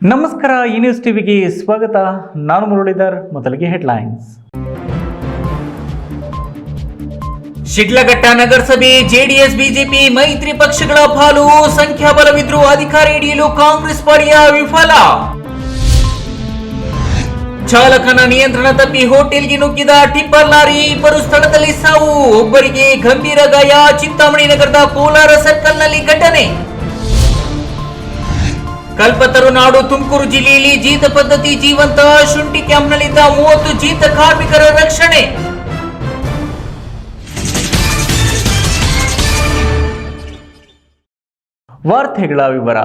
ನಮಸ್ಕಾರ, ಈ ನ್ಯೂಸ್ ಟಿವಿಗೆ ಸ್ವಾಗತ. ನಾನು ಮುರಳೀಧರ್, ಮೊದಲಿಗೆ ಹೆಡ್ಲೈನ್ಸ್ ಶಿಡ್ಲಘಟ್ಟ ನಗರಸಭೆ, ಜೆಡಿಎಸ್, ಬಿಜೆಪಿ ಮೈತ್ರಿ ಪಕ್ಷಗಳ ಪಾಲು ಸಂಖ್ಯಾಬಲವಿದ್ರೂ ಅಧಿಕಾರ ಹಿಡಿಯಲು ಕಾಂಗ್ರೆಸ್ ಪಡೆಯ ವಿಫಲ. ಚಾಲಕನ ನಿಯಂತ್ರಣ ತಪ್ಪಿ ಹೋಟೆಲ್ಗೆ ನುಗ್ಗಿದ ಟಿಪ್ಪರ್ ಲಾರಿ ಇಬ್ಬರು ಸ್ಥಳದಲ್ಲಿ ಸಾವು. ಒಬ್ಬರಿಗೆ ಗಂಭೀರ ಗಾಯ, ಚಿಂತಾಮಣಿ ನಗರದ ಕೋಲಾರ ಸರ್ಕಲ್ನಲ್ಲಿ ಘಟನೆ. ಕಲ್ಪತರು ನಾಡು ತುಮಕೂರು ಜಿಲ್ಲೆಯಲ್ಲಿ ಜೀತ ಪದ್ಧತಿ ಜೀವಂತ ಶುಂಠಿ ಕ್ಯಾಂಪ್ನಲ್ಲಿದ್ದ ಮೂವತ್ತು ಜೀತ ಕಾರ್ಮಿಕರ ರಕ್ಷಣೆ. ವಾರ್ತೆಗಳ ವಿವರ.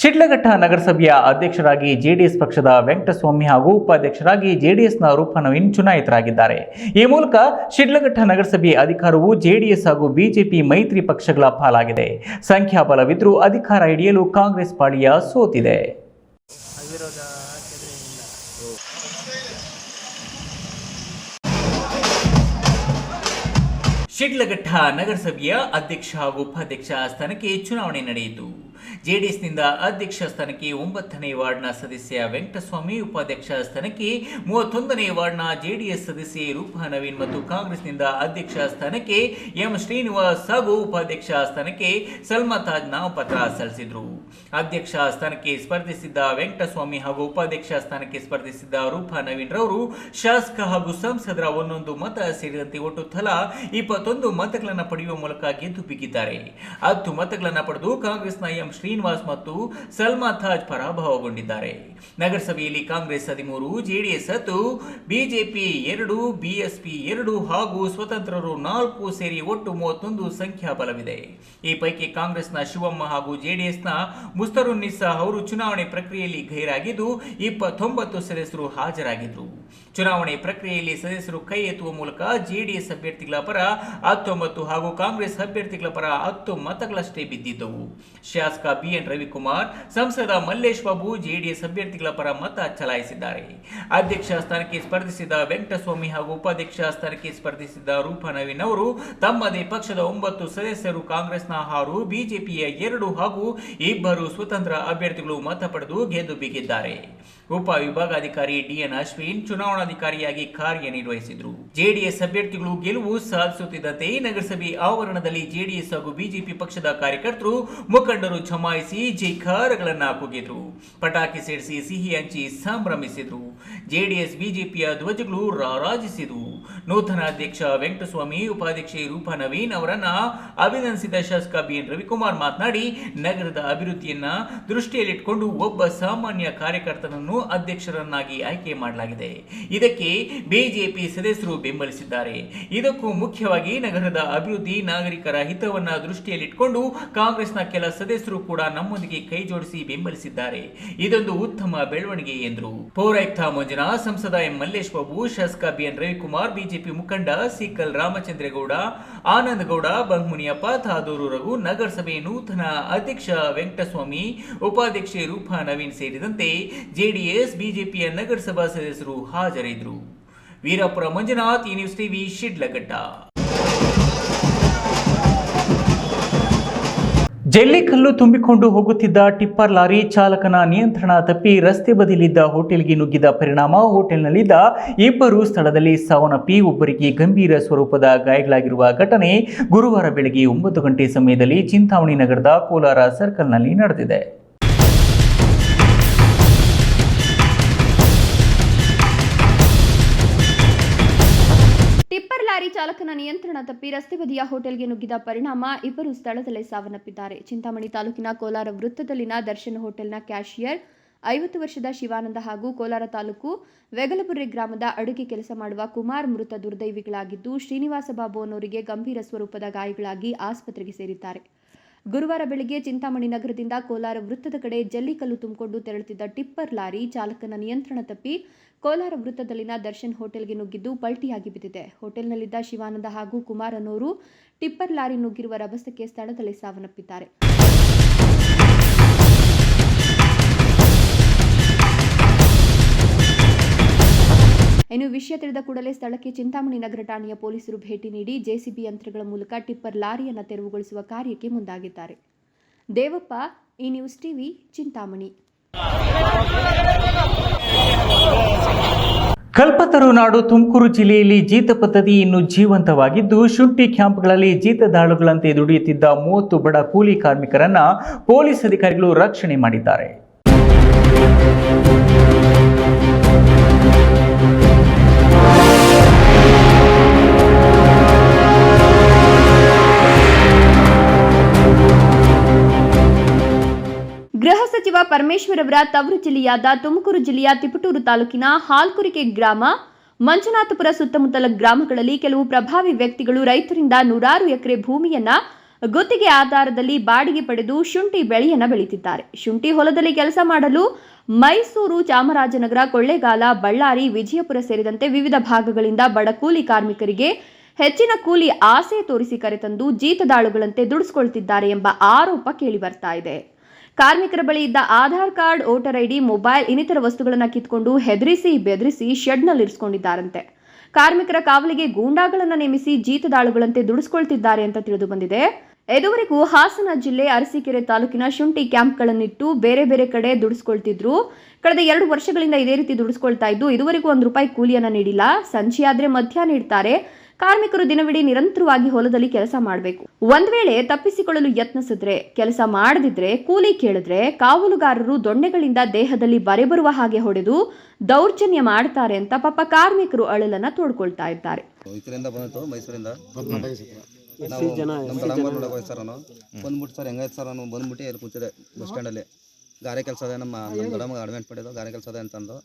ಶಿಡ್ಲಘಟ್ಟ ನಗರಸಭೆಯ ಅಧ್ಯಕ್ಷರಾಗಿ ಜೆಡಿಎಸ್ ಪಕ್ಷದ ವೆಂಕಟಸ್ವಾಮಿ ಹಾಗೂ ಉಪಾಧ್ಯಕ್ಷರಾಗಿ ಜೆಡಿಎಸ್ನ ರೂಪ ನವೀನ್ ಚುನಾಯಿತರಾಗಿದ್ದಾರೆ. ಈ ಮೂಲಕ ಶಿಡ್ಲಘಟ್ಟ ನಗರಸಭೆ ಅಧಿಕಾರವು ಜೆಡಿಎಸ್ ಹಾಗೂ ಬಿಜೆಪಿ ಮೈತ್ರಿ ಪಕ್ಷಗಳ ಪಾಲಾಗಿದೆ. ಸಂಖ್ಯಾಬಲವಿದ್ರೂ ಅಧಿಕಾರ ಹಿಡಿಯಲು ಕಾಂಗ್ರೆಸ್ ಪಾಳಿಯ ಸೋತಿದೆ. ಶಿಡ್ಲಘಟ್ಟ ನಗರಸಭೆಯ ಅಧ್ಯಕ್ಷ ಹಾಗೂ ಉಪಾಧ್ಯಕ್ಷ ಸ್ಥಾನಕ್ಕೆ ಚುನಾವಣೆ ನಡೆಯಿತು. ಜೆಡಿಎಸ್ನಿಂದ ಅಧ್ಯಕ್ಷ ಸ್ಥಾನಕ್ಕೆ ಒಂಬತ್ತನೇ ವಾರ್ಡ್ನ ಸದಸ್ಯ ವೆಂಕಟಸ್ವಾಮಿ, ಉಪಾಧ್ಯಕ್ಷ ಸ್ಥಾನಕ್ಕೆ ಮೂವತ್ತೊಂದನೇ ವಾರ್ಡ್ನ ಜೆಡಿಎಸ್ ಸದಸ್ಯೆ ರೂಪಾ ನವೀನ್ ಮತ್ತು ಕಾಂಗ್ರೆಸ್ನಿಂದ ಅಧ್ಯಕ್ಷ ಸ್ಥಾನಕ್ಕೆ ಎಂ. ಶ್ರೀನಿವಾಸ್ ಹಾಗೂ ಉಪಾಧ್ಯಕ್ಷ ಸ್ಥಾನಕ್ಕೆ ಸಲ್ಮಾ ತಾಜ್ ನಾಮಪತ್ರ ಸಲ್ಲಿಸಿದ್ರು. ಅಧ್ಯಕ್ಷ ಸ್ಥಾನಕ್ಕೆ ಸ್ಪರ್ಧಿಸಿದ್ದ ವೆಂಕಟಸ್ವಾಮಿ ಹಾಗೂ ಉಪಾಧ್ಯಕ್ಷ ಸ್ಥಾನಕ್ಕೆ ಸ್ಪರ್ಧಿಸಿದ್ದ ರೂಪಾ ನವೀನ್ ರವರು ಶಾಸಕ ಹಾಗೂ ಸಂಸದರ ಒಂದೊಂದು ಮತ ಸೇರಿದಂತೆ ಒಟ್ಟು ತಲಾ ಇಪ್ಪತ್ತೊಂದು ಮತಗಳನ್ನು ಪಡೆಯುವ ಮೂಲಕ ಗೆದ್ದು ಬಿಗಿದ್ದಾರೆ. ಹತ್ತು ಮತಗಳನ್ನು ಪಡೆದು ಕಾಂಗ್ರೆಸ್ನ ಎಂ. ಶ್ರೀನಿವಾಸ್ ಮತ್ತು ಸಲ್ಮಾ ತಾಜ್ ಪರಾಭವಗೊಂಡಿದ್ದಾರೆ. ನಗರಸಭೆಯಲ್ಲಿ ಕಾಂಗ್ರೆಸ್ ಹದಿಮೂರು, ಜೆಡಿಎಸ್ ಹತ್ತು, ಬಿಜೆಪಿ ಎರಡು, ಬಿಎಸ್ಪಿ ಎರಡು ಹಾಗೂ ಸ್ವತಂತ್ರರು ನಾಲ್ಕು ಸೇರಿ ಒಟ್ಟು ಮೂವತ್ತೊಂದು ಸಂಖ್ಯಾಬಲವಿದೆ ಈ ಪೈಕಿ ಕಾಂಗ್ರೆಸ್ನ ಶಿವಮ್ಮ ಹಾಗೂ ಜೆಡಿಎಸ್ನ ಮುಸ್ತರುನ್ನಿಸಾ ಅವರು ಚುನಾವಣೆ ಪ್ರಕ್ರಿಯೆಯಲ್ಲಿ ಗೈರಾಗಿದ್ದು ಇಪ್ಪತ್ತೊಂಬತ್ತು ಸದಸ್ಯರು ಹಾಜರಾಗಿದ್ದರು ಚುನಾವಣೆ ಪ್ರಕ್ರಿಯೆಯಲ್ಲಿ ಸದಸ್ಯರು ಕೈ ಎತ್ತುವ ಮೂಲಕ ಜೆಡಿಎಸ್ ಅಭ್ಯರ್ಥಿಗಳ ಪರ ಹತ್ತೊಂಬತ್ತು ಹಾಗೂ ಕಾಂಗ್ರೆಸ್ ಅಭ್ಯರ್ಥಿಗಳ ಪರ ಹತ್ತು ಮತಗಳಷ್ಟೇ ಬಿದ್ದಿದ್ದವು. ಶಾಸಕ ಬಿಎನ್ ರವಿಕುಮಾರ್, ಸಂಸದ ಮಲ್ಲೇಶ್ ಬಾಬು, ಜೆಡಿಎಸ್ ಅಭ್ಯರ್ಥಿಗಳ ಪರ ಮತ ಚಲಾಯಿಸಿದ್ದಾರೆ. ಅಧ್ಯಕ್ಷ ಸ್ಥಾನಕ್ಕೆ ಸ್ಪರ್ಧಿಸಿದ ವೆಂಕಟಸ್ವಾಮಿ ಹಾಗೂ ಉಪಾಧ್ಯಕ್ಷ ಸ್ಥಾನಕ್ಕೆ ಸ್ಪರ್ಧಿಸಿದ ರೂಪಾ ನವೀನ್ ಅವರು ತಮ್ಮದೇ ಪಕ್ಷದ ಒಂಬತ್ತು ಸದಸ್ಯರು ಕಾಂಗ್ರೆಸ್ನ ಆರು, ಬಿಜೆಪಿಯ ಎರಡು ಹಾಗೂ ಇಬ್ಬರು ಸ್ವತಂತ್ರ ಅಭ್ಯರ್ಥಿಗಳು ಮತ ಪಡೆದು ಗೆದ್ದು ಬಿಗಿದ್ದಾರೆ. ಉಪ ವಿಭಾಗಾಧಿಕಾರಿ ಡಿಎನ್ ಅಶ್ವಿನ್ ಚುನಾವಣಾಧಿಕಾರಿಯಾಗಿ ಕಾರ್ಯನಿರ್ವಹಿಸಿದರು. ಜೆಡಿಎಸ್ ಅಭ್ಯರ್ಥಿಗಳು ಗೆಲುವು ಸಾಧಿಸುತ್ತಿದ್ದಂತೆ ನಗರಸಭೆ ಆವರಣದಲ್ಲಿ ಜೆಡಿಎಸ್ ಹಾಗೂ ಬಿಜೆಪಿ ಪಕ್ಷದ ಕಾರ್ಯಕರ್ತರು ಮುಖಂಡರು ಜಮಾಯಿಸಿ ಜೈಕಾರಗಳನ್ನು ಕೂಗಿದ್ರು ಪಟಾಕಿ ಸಿಡಿಸಿ ಸಿಹಿ ಹಂಚಿ ಸಂಭ್ರಮಿಸಿದ್ರು. ಜೆಡಿಎಸ್ ಬಿಜೆಪಿಯ ಧ್ವಜಗಳು ರಾರಾಜಿಸಿದವು ನೂತನ ಅಧ್ಯಕ್ಷ ವೆಂಕಟಸ್ವಾಮಿ, ಉಪಾಧ್ಯಕ್ಷೆ ರೂಪಾ ನವೀನ್ ಅವರನ್ನ ಅಭಿನಂದಿಸಿದ ಶಾಸಕ ಬಿ ಎನ್ ರವಿಕುಮಾರ್ ಮಾತನಾಡಿ, ನಗರದ ಅಭಿವೃದ್ಧಿಯನ್ನ ದೃಷ್ಟಿಯಲ್ಲಿಟ್ಟುಕೊಂಡು ಒಬ್ಬ ಸಾಮಾನ್ಯ ಕಾರ್ಯಕರ್ತನನ್ನು ಅಧ್ಯಕ್ಷರನ್ನಾಗಿ ಆಯ್ಕೆ ಮಾಡಲಾಗಿದೆ. ಇದಕ್ಕೆ ಬಿಜೆಪಿ ಸದಸ್ಯರು ಬೆಂಬಲಿಸಿದ್ದಾರೆ. ಇದಕ್ಕೂ ಮುಖ್ಯವಾಗಿ ನಗರದ ಅಭಿವೃದ್ಧಿ ನಾಗರಿಕರ ಹಿತವನ್ನ ದೃಷ್ಟಿಯಲ್ಲಿಟ್ಟುಕೊಂಡು ಕಾಂಗ್ರೆಸ್ನ ಕೆಲ ಸದಸ್ಯರು ಕೂಡ ನಮ್ಮೊಂದಿಗೆ ಕೈ ಜೋಡಿಸಿ ಬೆಂಬಲಿಸಿದ್ದಾರೆ. ಇದೊಂದು ಉತ್ತಮ ಬೆಳವಣಿಗೆ ಎಂದರು. ಪೌರಾಯುಕ್ತ ಮಂಜುನಾಥ್, ಸಂಸದ ಎಂ ಮಲ್ಲೇಶ್ ಬಾಬು, ಶಾಸಕ ಬಿಎನ್ ರವಿಕುಮಾರ್ ಬಿಜೆಪಿ ಮುಖಂಡ ಸಿಕಲ್ ರಾಮಚಂದ್ರೇಗೌಡ ಆನಂದ್ ಗೌಡ ಬಂಗ್ಮುನಿಯಪ್ಪ, ಥಾದೂರು ರಘು, ನಗರಸಭೆ ನೂತನ ಅಧ್ಯಕ್ಷ ವೆಂಕಟಸ್ವಾಮಿ, ಉಪಾಧ್ಯಕ್ಷೆ ರೂಪಾ ನವೀನ್ ಸೇರಿದಂತೆ ಜೆಡಿಎಸ್, ಬಿಜೆಪಿಯ ನಗರಸಭಾ ಸದಸ್ಯರು ಹಾಜರಿದ್ದರು. ವೀರಪುರ ಮಂಜುನಾಥ್, ಈ ನ್ಯೂಸ್ ಟಿವಿ, ಶಿಡ್ಲಘಟ್ಟ. ಜಲ್ಲಿಕಲ್ಲು ತುಂಬಿಕೊಂಡು ಹೋಗುತ್ತಿದ್ದ ಟಿಪ್ಪರ್ ಲಾರಿ ಚಾಲಕನ ನಿಯಂತ್ರಣ ತಪ್ಪಿ ರಸ್ತೆ ಬದಿಯಲ್ಲಿದ್ದ ಹೋಟೆಲ್ಗೆ ನುಗ್ಗಿದ ಪರಿಣಾಮ. ಹೋಟೆಲ್ನಲ್ಲಿದ್ದ ಇಬ್ಬರು ಸ್ಥಳದಲ್ಲಿ ಸಾವನ್ನಪ್ಪಿ, ಒಬ್ಬರಿಗೆ ಗಂಭೀರ ಸ್ವರೂಪದ ಗಾಯಗಳಾಗಿರುವ ಘಟನೆ ಗುರುವಾರ ಬೆಳಗ್ಗೆ ಒಂಬತ್ತು ಗಂಟೆ ಸಮಯದಲ್ಲಿ ಚಿಂತಾಮಣಿ ನಗರದ ಕೋಲಾರ ಸರ್ಕಲ್ನಲ್ಲಿ ನಡೆದಿದೆ. ಚಾಲಕನ ನಿಯಂತ್ರಣ ತಪ್ಪಿ ರಸ್ತೆ ಬದಿಯ ಹೋಟೆಲ್ಗೆ ನುಗ್ಗಿದ ಪರಿಣಾಮ ಇಬ್ಬರು ಸ್ಥಳದಲ್ಲೇ ಸಾವನ್ನಪ್ಪಿದ್ದಾರೆ. ಚಿಂತಾಮಣಿ ತಾಲೂಕಿನ ಕೋಲಾರ ವೃತ್ತದಲ್ಲಿನ ದರ್ಶನ್ ಹೋಟೆಲ್ನ ಕ್ಯಾಶಿಯರ್, ಐವತ್ತು ವರ್ಷದ ಶಿವಾನಂದ ಹಾಗೂ ಕೋಲಾರ ತಾಲೂಕು ವೆಗಲಬುರ್ರಿ ಗ್ರಾಮದ ಅಡುಗೆ ಕೆಲಸ ಮಾಡುವ ಕುಮಾರ್ ಮೃತ ದುರ್ದೈವಿಗಳಾಗಿದ್ದು ಶ್ರೀನಿವಾಸ ಬಾಬು ಅನ್ನೋರಿಗೆ ಗಂಭೀರ ಸ್ವರೂಪದ ಗಾಯಗಳಾಗಿ ಆಸ್ಪತ್ರೆಗೆ ಸೇರಿದ್ದಾರೆ. ಗುರುವಾರ ಬೆಳಗ್ಗೆ ಚಿಂತಾಮಣಿ ನಗರದಿಂದ ಕೋಲಾರ ವೃತ್ತದ ಕಡೆ ಜಲ್ಲಿಕಲ್ಲು ತುಂಬಿಕೊಂಡು ತೆರಳುತ್ತಿದ್ದ ಟಿಪ್ಪರ್ ಲಾರಿ ಚಾಲಕನ ನಿಯಂತ್ರಣ ತಪ್ಪಿ ಕೋಲಾರ ವೃತ್ತದಲ್ಲಿನ ದರ್ಶನ್ ಹೋಟೆಲ್ಗೆ ನುಗ್ಗಿದ್ದು ಪಲ್ಟಿಯಾಗಿ ಬಿದ್ದಿದೆ. ಹೋಟೆಲ್ನಲ್ಲಿದ್ದ ಶಿವಾನಂದ ಹಾಗೂ ಕುಮಾರ್ ಅನ್ನೋರು ಟಿಪ್ಪರ್ ಲಾರಿ ನುಗ್ಗಿರುವ ರಭಸಕ್ಕೆ ಸ್ಥಳದಲ್ಲಿ ಸಾವನ್ನಪ್ಪಿದ್ದಾರೆ. ಇನ್ನು ವಿಷಯ ತಿಳಿದ ಕೂಡಲೇ ಸ್ಥಳಕ್ಕೆ ಚಿಂತಾಮಣಿ ನಗರ ಠಾಣೆಯ ಪೊಲೀಸರು ಭೇಟಿ ನೀಡಿ ಜೆಸಿಬಿ ಯಂತ್ರಗಳ ಮೂಲಕ ಟಿಪ್ಪರ್ ಲಾರಿಯನ್ನು ತೆರವುಗೊಳಿಸುವ ಕಾರ್ಯಕ್ಕೆ ಮುಂದಾಗಿದ್ದಾರೆ. ದೇವಪ್ಪ, ಈ ನ್ಯೂಸ್ ಟಿವಿ, ಚಿಂತಾಮಣಿ. ಕಲ್ಪತರು ನಾಡು ತುಮಕೂರು ಜಿಲ್ಲೆಯಲ್ಲಿ ಜೀತ ಪದ್ಧತಿ ಇನ್ನು ಜೀವಂತವಾಗಿದ್ದು, ಶುಂಠಿ ಕ್ಯಾಂಪ್ಗಳಲ್ಲಿ ಜೀತದಾಳುಗಳಂತೆ ದುಡಿಯುತ್ತಿದ್ದ ಮೂವತ್ತು ಬಡ ಕೂಲಿ ಕಾರ್ಮಿಕರನ್ನ ಪೊಲೀಸ್ ಅಧಿಕಾರಿಗಳು ರಕ್ಷಣೆ ಮಾಡಿದ್ದಾರೆ. ಸಚಿವ ಪರಮೇಶ್ವರ್ ಅವರ ತವರು ಜಿಲ್ಲೆಯಾದ ತುಮಕೂರು ಜಿಲ್ಲೆಯ ತಿಪಟೂರು ತಾಲೂಕಿನ ಹಾಲ್ಕುರಿಕೆ ಗ್ರಾಮ, ಮಂಜುನಾಥಪುರ ಸುತ್ತಮುತ್ತಲ ಗ್ರಾಮಗಳಲ್ಲಿ ಕೆಲವು ಪ್ರಭಾವಿ ವ್ಯಕ್ತಿಗಳು ರೈತರಿಂದ ನೂರಾರು ಎಕರೆ ಭೂಮಿಯನ್ನ ಗುತ್ತಿಗೆ ಆಧಾರದಲ್ಲಿ ಬಾಡಿಗೆ ಪಡೆದು ಶುಂಠಿ ಬೆಳೆಯನ್ನ ಬೆಳೀತಿದ್ದಾರೆ ಶುಂಠಿ ಹೊಲದಲ್ಲಿ ಕೆಲಸ ಮಾಡಲು ಮೈಸೂರು ಚಾಮರಾಜನಗರ, ಕೊಳ್ಳೇಗಾಲ, ಬಳ್ಳಾರಿ, ವಿಜಯಪುರ ಸೇರಿದಂತೆ ವಿವಿಧ ಭಾಗಗಳಿಂದ ಬಡ ಕೂಲಿ ಕಾರ್ಮಿಕರಿಗೆ ಹೆಚ್ಚಿನ ಕೂಲಿ ಆಸೆ ತೋರಿಸಿ ಕರೆತಂದು ಜೀತದಾಳುಗಳಂತೆ ದುಡಿಸ್ಕೊಳ್ತಿದ್ದಾರೆ ಎಂಬ ಆರೋಪ ಕೇಳಿಬರ್ತಾ ಇದೆ. ಕಾರ್ಮಿಕರ ಬಳಿ ಇದ್ದ Aadhaar card, voter ID, mobile ಇನ್ನಿತರ ವಸ್ತುಗಳನ್ನು ಕಿತ್ಕೊಂಡು ಹೆದರಿಸಿ, ಬೆದರಿಸಿ ಶೆಡ್ನಲ್ಲಿ ಇರಿಸ್ಕೊಂಡಿದ್ದಾರಂತೆ ಕಾರ್ಮಿಕರ ಕಾವಲಿಗೆ ಗೂಂಡಾಗಳನ್ನು ನೇಮಿಸಿ ಜೀತದಾಳುಗಳಂತೆ ದುಡಿಸ್ಕೊಳ್ತಿದ್ದಾರೆ ಅಂತ ತಿಳಿದು ಬಂದಿದೆ ಇದುವರೆಗೂ ಹಾಸನ ಜಿಲ್ಲೆ ಅರಸೀಕೆರೆ ತಾಲೂಕಿನ ಶುಂಠಿ ಕ್ಯಾಂಪ್ಗಳನ್ನಿಟ್ಟು ಬೇರೆ ಬೇರೆ ಕಡೆ ದುಡಿಸ್ಕೊಳ್ತಿದ್ರು. ಕಳೆದ ಎರಡು ವರ್ಷಗಳಿಂದ ಇದೇ ರೀತಿ ದುಡಿಸ್ಕೊಳ್ತಾ ಇದ್ದು, ಇದುವರೆಗೂ ಒಂದು ರೂಪಾಯಿ ಕೂಲಿಯನ್ನ ನೀಡಿಲ್ಲ. ಸಂಜೆಯಾದ್ರೆ ಮಧ್ಯ ನೀಡ್ತಾರೆ. ಕಾರ್ಮಿಕರು ದಿನವಿಡೀ ನಿರಂತರವಾಗಿ ಹೊಲದಲ್ಲಿ ಕೆಲಸ ಮಾಡಬೇಕು. ಒಂದ್ ವೇಳೆ ತಪ್ಪಿಸಿಕೊಳ್ಳಲು ಯತ್ನಿಸಿದ್ರೆ ಕೆಲಸ ಮಾಡದಿದ್ರೆ ಕೂಲಿ ಕೇಳಿದ್ರೆ ಕಾವಲುಗಾರರು ದೊಣ್ಣೆಗಳಿಂದ ದೇಹದಲ್ಲಿ ಬರೆ ಬರುವ ಹಾಗೆ ಹೊಡೆದು ದೌರ್ಜನ್ಯ ಮಾಡ್ತಾರೆ ಅಂತ ಪಾಪ ಕಾರ್ಮಿಕರು ಅಳಲನ್ನ ತೋಡ್ಕೊಳ್ತಾ ಇದ್ದಾರೆ. ನಾವು ನಮ್ಮ ದಡಂಬರ್ ನೋಡಕ್ ಹೋಯ್ತು ಸರ್ ನಾನು. ಬಂದ್ಬಿಟ್ಟು ಸರ್ ಹೆಂಗಾಯ್ತು ಸರ್ ನಾನು? ಬಂದ್ಬಿಟ್ಟು ಇಲ್ಲಿ ಕೂತಿದೆ ಬಸ್ ಸ್ಟ್ಯಾಂಡಲ್ಲಿ. ಗಾರೆ ಕೆಲಸ ಅದೇ ನಮ್ಮ ನಮ್ಮ ದಡಮ್ಗ ಅಡ್ಮೆಂಟ್ ಮಾಡಿದ್ದು ಗಾರೆ ಕೆಲಸ ಅದೇ ಅಂತಂದು.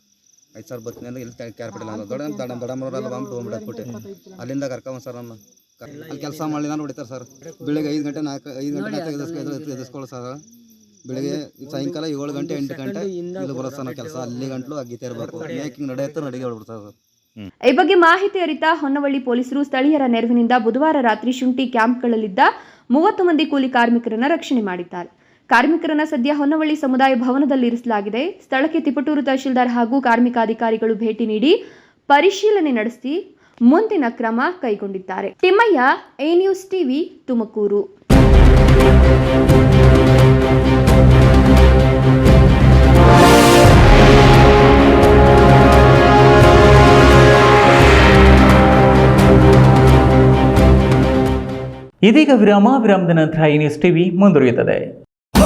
ಆಯ್ತು ಸಾವಿರ ಬರ್ತೀನಿ ಅಂದ್ರೆ ಇಲ್ಲಿ ಕ್ಯಾರ್ ಪಡಿಲ್ಲ ಅಂದ್ರೆ ದೊಡ್ಡ ದಡ ಬಂದು ತೊಗೊಂಡ್ಬಿಟ್ಟು ಅಲ್ಲಿಂದ ಕರ್ಕೊಂಬ ಸರ್ ನಮ್ಮ ಅಲ್ಲಿ ಕೆಲಸ ಮಾಡಿ ನಾನು ಹೊಡಿತಾರೆ ಸರ್. ಬೆಳಿಗ್ಗೆ ಐದು ಗಂಟೆ ನಾಲ್ಕು ಐದು ಗಂಟೆ ನಾಲ್ಕು ಎದುರಿಸ್ಕೊಳ್ಳೋ ಸರ್. ಬೆಳಿಗ್ಗೆ ಸಾಯಂಕಾಲ ಏಳು ಗಂಟೆ ಎಂಟು ಗಂಟೆ ಇಲ್ಲಿ ಬರೋ ಸರ್ ಕೆಲಸ. ಅಲ್ಲಿ ಗಂಟಲು ಅಗ್ಗಿತಾ ಇರಬೇಕು ಮೇಕಿಂಗ್ ನಡೆಯುತ್ತೆ ನಡಿಗೆ ಹೊಡ್ಬಿಡ್ತಾರೆ ಸರ್. ಈ ಬಗ್ಗೆ ಮಾಹಿತಿ ಅರಿತ ಹೊನ್ನವಳ್ಳಿ ಪೊಲೀಸರು ಸ್ಥಳೀಯರ ನೆರವಿನಿಂದ ಬುಧವಾರ ರಾತ್ರಿ ಶುಂಠಿ ಕ್ಯಾಂಪ್ಗಳಲ್ಲಿದ್ದ ಮೂವತ್ತು ಮಂದಿ ಕೂಲಿ ಕಾರ್ಮಿಕರನ್ನ ರಕ್ಷಣೆ ಮಾಡಿದ್ದಾರೆ. ಕಾರ್ಮಿಕರನ್ನ ಸದ್ಯ ಹೊನ್ನವಳ್ಳಿ ಸಮುದಾಯ ಭವನದಲ್ಲಿ ಇರಿಸಲಾಗಿದೆ ಸ್ಥಳಕ್ಕೆ ತಿಪಟೂರು ತಹಶೀಲ್ದಾರ್ ಹಾಗೂ ಕಾರ್ಮಿಕ ಅಧಿಕಾರಿಗಳು ಭೇಟಿ ನೀಡಿ ಪರಿಶೀಲನೆ ನಡೆಸಿ ಮುಂದಿನ ಕ್ರಮ ಕೈಗೊಂಡಿದ್ದಾರೆ. Thimmaiah, A news TV, Tumakuru. ಇದೀಗ ವಿರಾಮ, ವಿರಾಮದ ನಂತರ ಈ ನ್ಯೂಸ್ ಟಿವಿ ಮುಂದುವರಿಯುತ್ತದೆ.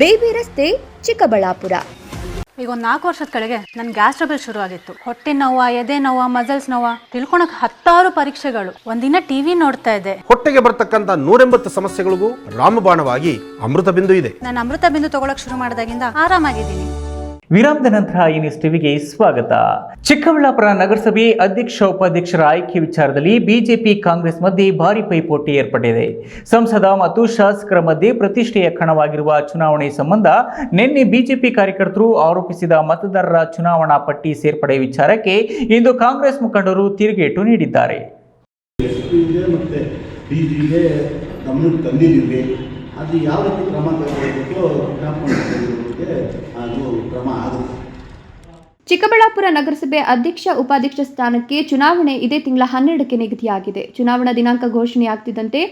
ಬೇಬಿ ರಸ್ತೆ ಚಿಕ್ಕಬಳ್ಳಾಪುರ. ಈಗ ಒಂದು ನಾಲ್ಕು ವರ್ಷದ ಕೆಳಗೆ ನನ್ನ ಗ್ಯಾಸ್ ಟ್ರಬಲ್ ಶುರು ಆಗಿತ್ತು. ಹೊಟ್ಟೆ ನೋವ ಎದೆ ನೋವ ಮಜಲ್ಸ್ ನೋವ ತಿಳ್ಕೊಳಕ್ ಹತ್ತಾರು ಪರೀಕ್ಷೆಗಳು. ಒಂದಿನ ಟಿವಿ ನೋಡ್ತಾ ಇದ್ದೆ. ಹೊಟ್ಟೆಗೆ ಬರ್ತಕ್ಕಂತ ನೂರೆಂಬತ್ತು ಸಮಸ್ಯೆಗಳಿಗೂ ರಾಮಬಾಣವಾಗಿ ಅಮೃತ ಬಿಂದು ಇದೆ. ನಾನು ಅಮೃತ ಬಿಂದು ತಗೊಳಕ್ ಶುರು ಮಾಡಿದಾಗಿಂದ ಆರಾಮಾಗಿದ್ದೀನಿ. ವಿರಾಮದ ನಂತರ ಈ ನ್ಯೂಸ್ ಟಿವಿಗೆ ಸ್ವಾಗತ. ಚಿಕ್ಕಬಳ್ಳಾಪುರ ನಗರಸಭೆ ಅಧ್ಯಕ್ಷ, ಉಪಾಧ್ಯಕ್ಷರ ಆಯ್ಕೆ ವಿಚಾರದಲ್ಲಿ ಬಿಜೆಪಿ ಕಾಂಗ್ರೆಸ್ ಮಧ್ಯೆ ಭಾರಿ ಪೈಪೋಟಿ ಏರ್ಪಟ್ಟಿದೆ. ಸಂಸದ ಮತ್ತು ಶಾಸಕರ ಮಧ್ಯೆ ಪ್ರತಿಷ್ಠೆಯ ಕಣವಾಗಿರುವ ಚುನಾವಣೆ ಸಂಬಂಧ ನಿನ್ನೆ ಬಿಜೆಪಿ ಕಾರ್ಯಕರ್ತರು ಆರೋಪಿಸಿದ ಮತದಾರರ ಚುನಾವಣಾ ಪಟ್ಟಿ ಸೇರ್ಪಡೆ ವಿಚಾರಕ್ಕೆ ಇಂದು ಕಾಂಗ್ರೆಸ್ ಮುಖಂಡರು ತಿರುಗೇಟು ನೀಡಿದ್ದಾರೆ. ಅದು ಯಾವ ರೀತಿ ಕ್ರಮ ತಗೋಬೇಕೋ ವಿಜ್ಞಾಪನೆ ಅದು ಕ್ರಮ ಆಗುತ್ತೆ. ಚಿಕ್ಕಬಳ್ಳಾಪುರ ನಗರಸಭೆ ಅಧ್ಯಕ್ಷ, ಉಪಾಧ್ಯಕ್ಷ ಸ್ಥಾನಕ್ಕೆ ಚುನಾವಣೆ ಇದೇ ತಿಂಗಳ ಹನ್ನೆರಡಕ್ಕೆ ನಿಗದಿಯಾಗಿದೆ. ಚುನಾವಣಾ ದಿನಾಂಕ ಘೋಷಣೆಯಾಗ್ತಿದ್ದಂತೆ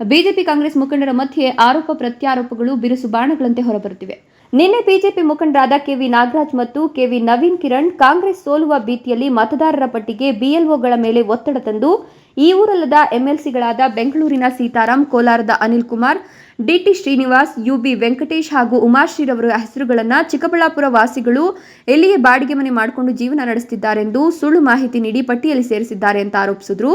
ಬಿಜೆಪಿ ಕಾಂಗ್ರೆಸ್ ಮುಖಂಡರ ಮಧ್ಯೆ ಆರೋಪ ಪ್ರತ್ಯಾರೋಪಗಳು, ಬಿರುಸು ಬಾಣಗಳಂತೆ ಹೊರಬರುತ್ತಿವೆ. ನಿನ್ನೆ ಬಿಜೆಪಿ ಮುಖಂಡರಾದ ಕೆವಿ ನಾಗರಾಜ್ ಮತ್ತು ಕೆವಿ ನವೀನ್ ಕಿರಣ್ ಕಾಂಗ್ರೆಸ್ ಸೋಲುವ ಭೀತಿಯಲ್ಲಿ ಮತದಾರರ ಪಟ್ಟಿಗೆ ಬಿಎಲ್ಒಗಳ ಮೇಲೆ ಒತ್ತಡ ತಂದು, ಈ ಊರಲ್ಲದ ಎಂಎಲ್ಸಿಗಳಾದ ಬೆಂಗಳೂರಿನ ಸೀತಾರಾಮ್ ಕೋಲಾರದ ಅನಿಲ್ ಕುಮಾರ್ ಡಿಟಿ ಶ್ರೀನಿವಾಸ್, ಯುಬಿ ವೆಂಕಟೇಶ್ ಹಾಗೂ ಉಮಾಶ್ರೀರವರ ಹೆಸರುಗಳನ್ನು ಚಿಕ್ಕಬಳ್ಳಾಪುರ ವಾಸಿಗಳು ಎಲ್ಲಿಯೇ ಬಾಡಿಗೆ ಮನೆ ಮಾಡಿಕೊಂಡು ಜೀವನ ನಡೆಸುತ್ತಿದ್ದಾರೆಂದು ಸುಳ್ಳು ಮಾಹಿತಿ ನೀಡಿ ಪಟ್ಟಿಯಲ್ಲಿ ಸೇರಿಸಿದ್ದಾರೆ ಅಂತ ಆರೋಪಿಸಿದ್ರು.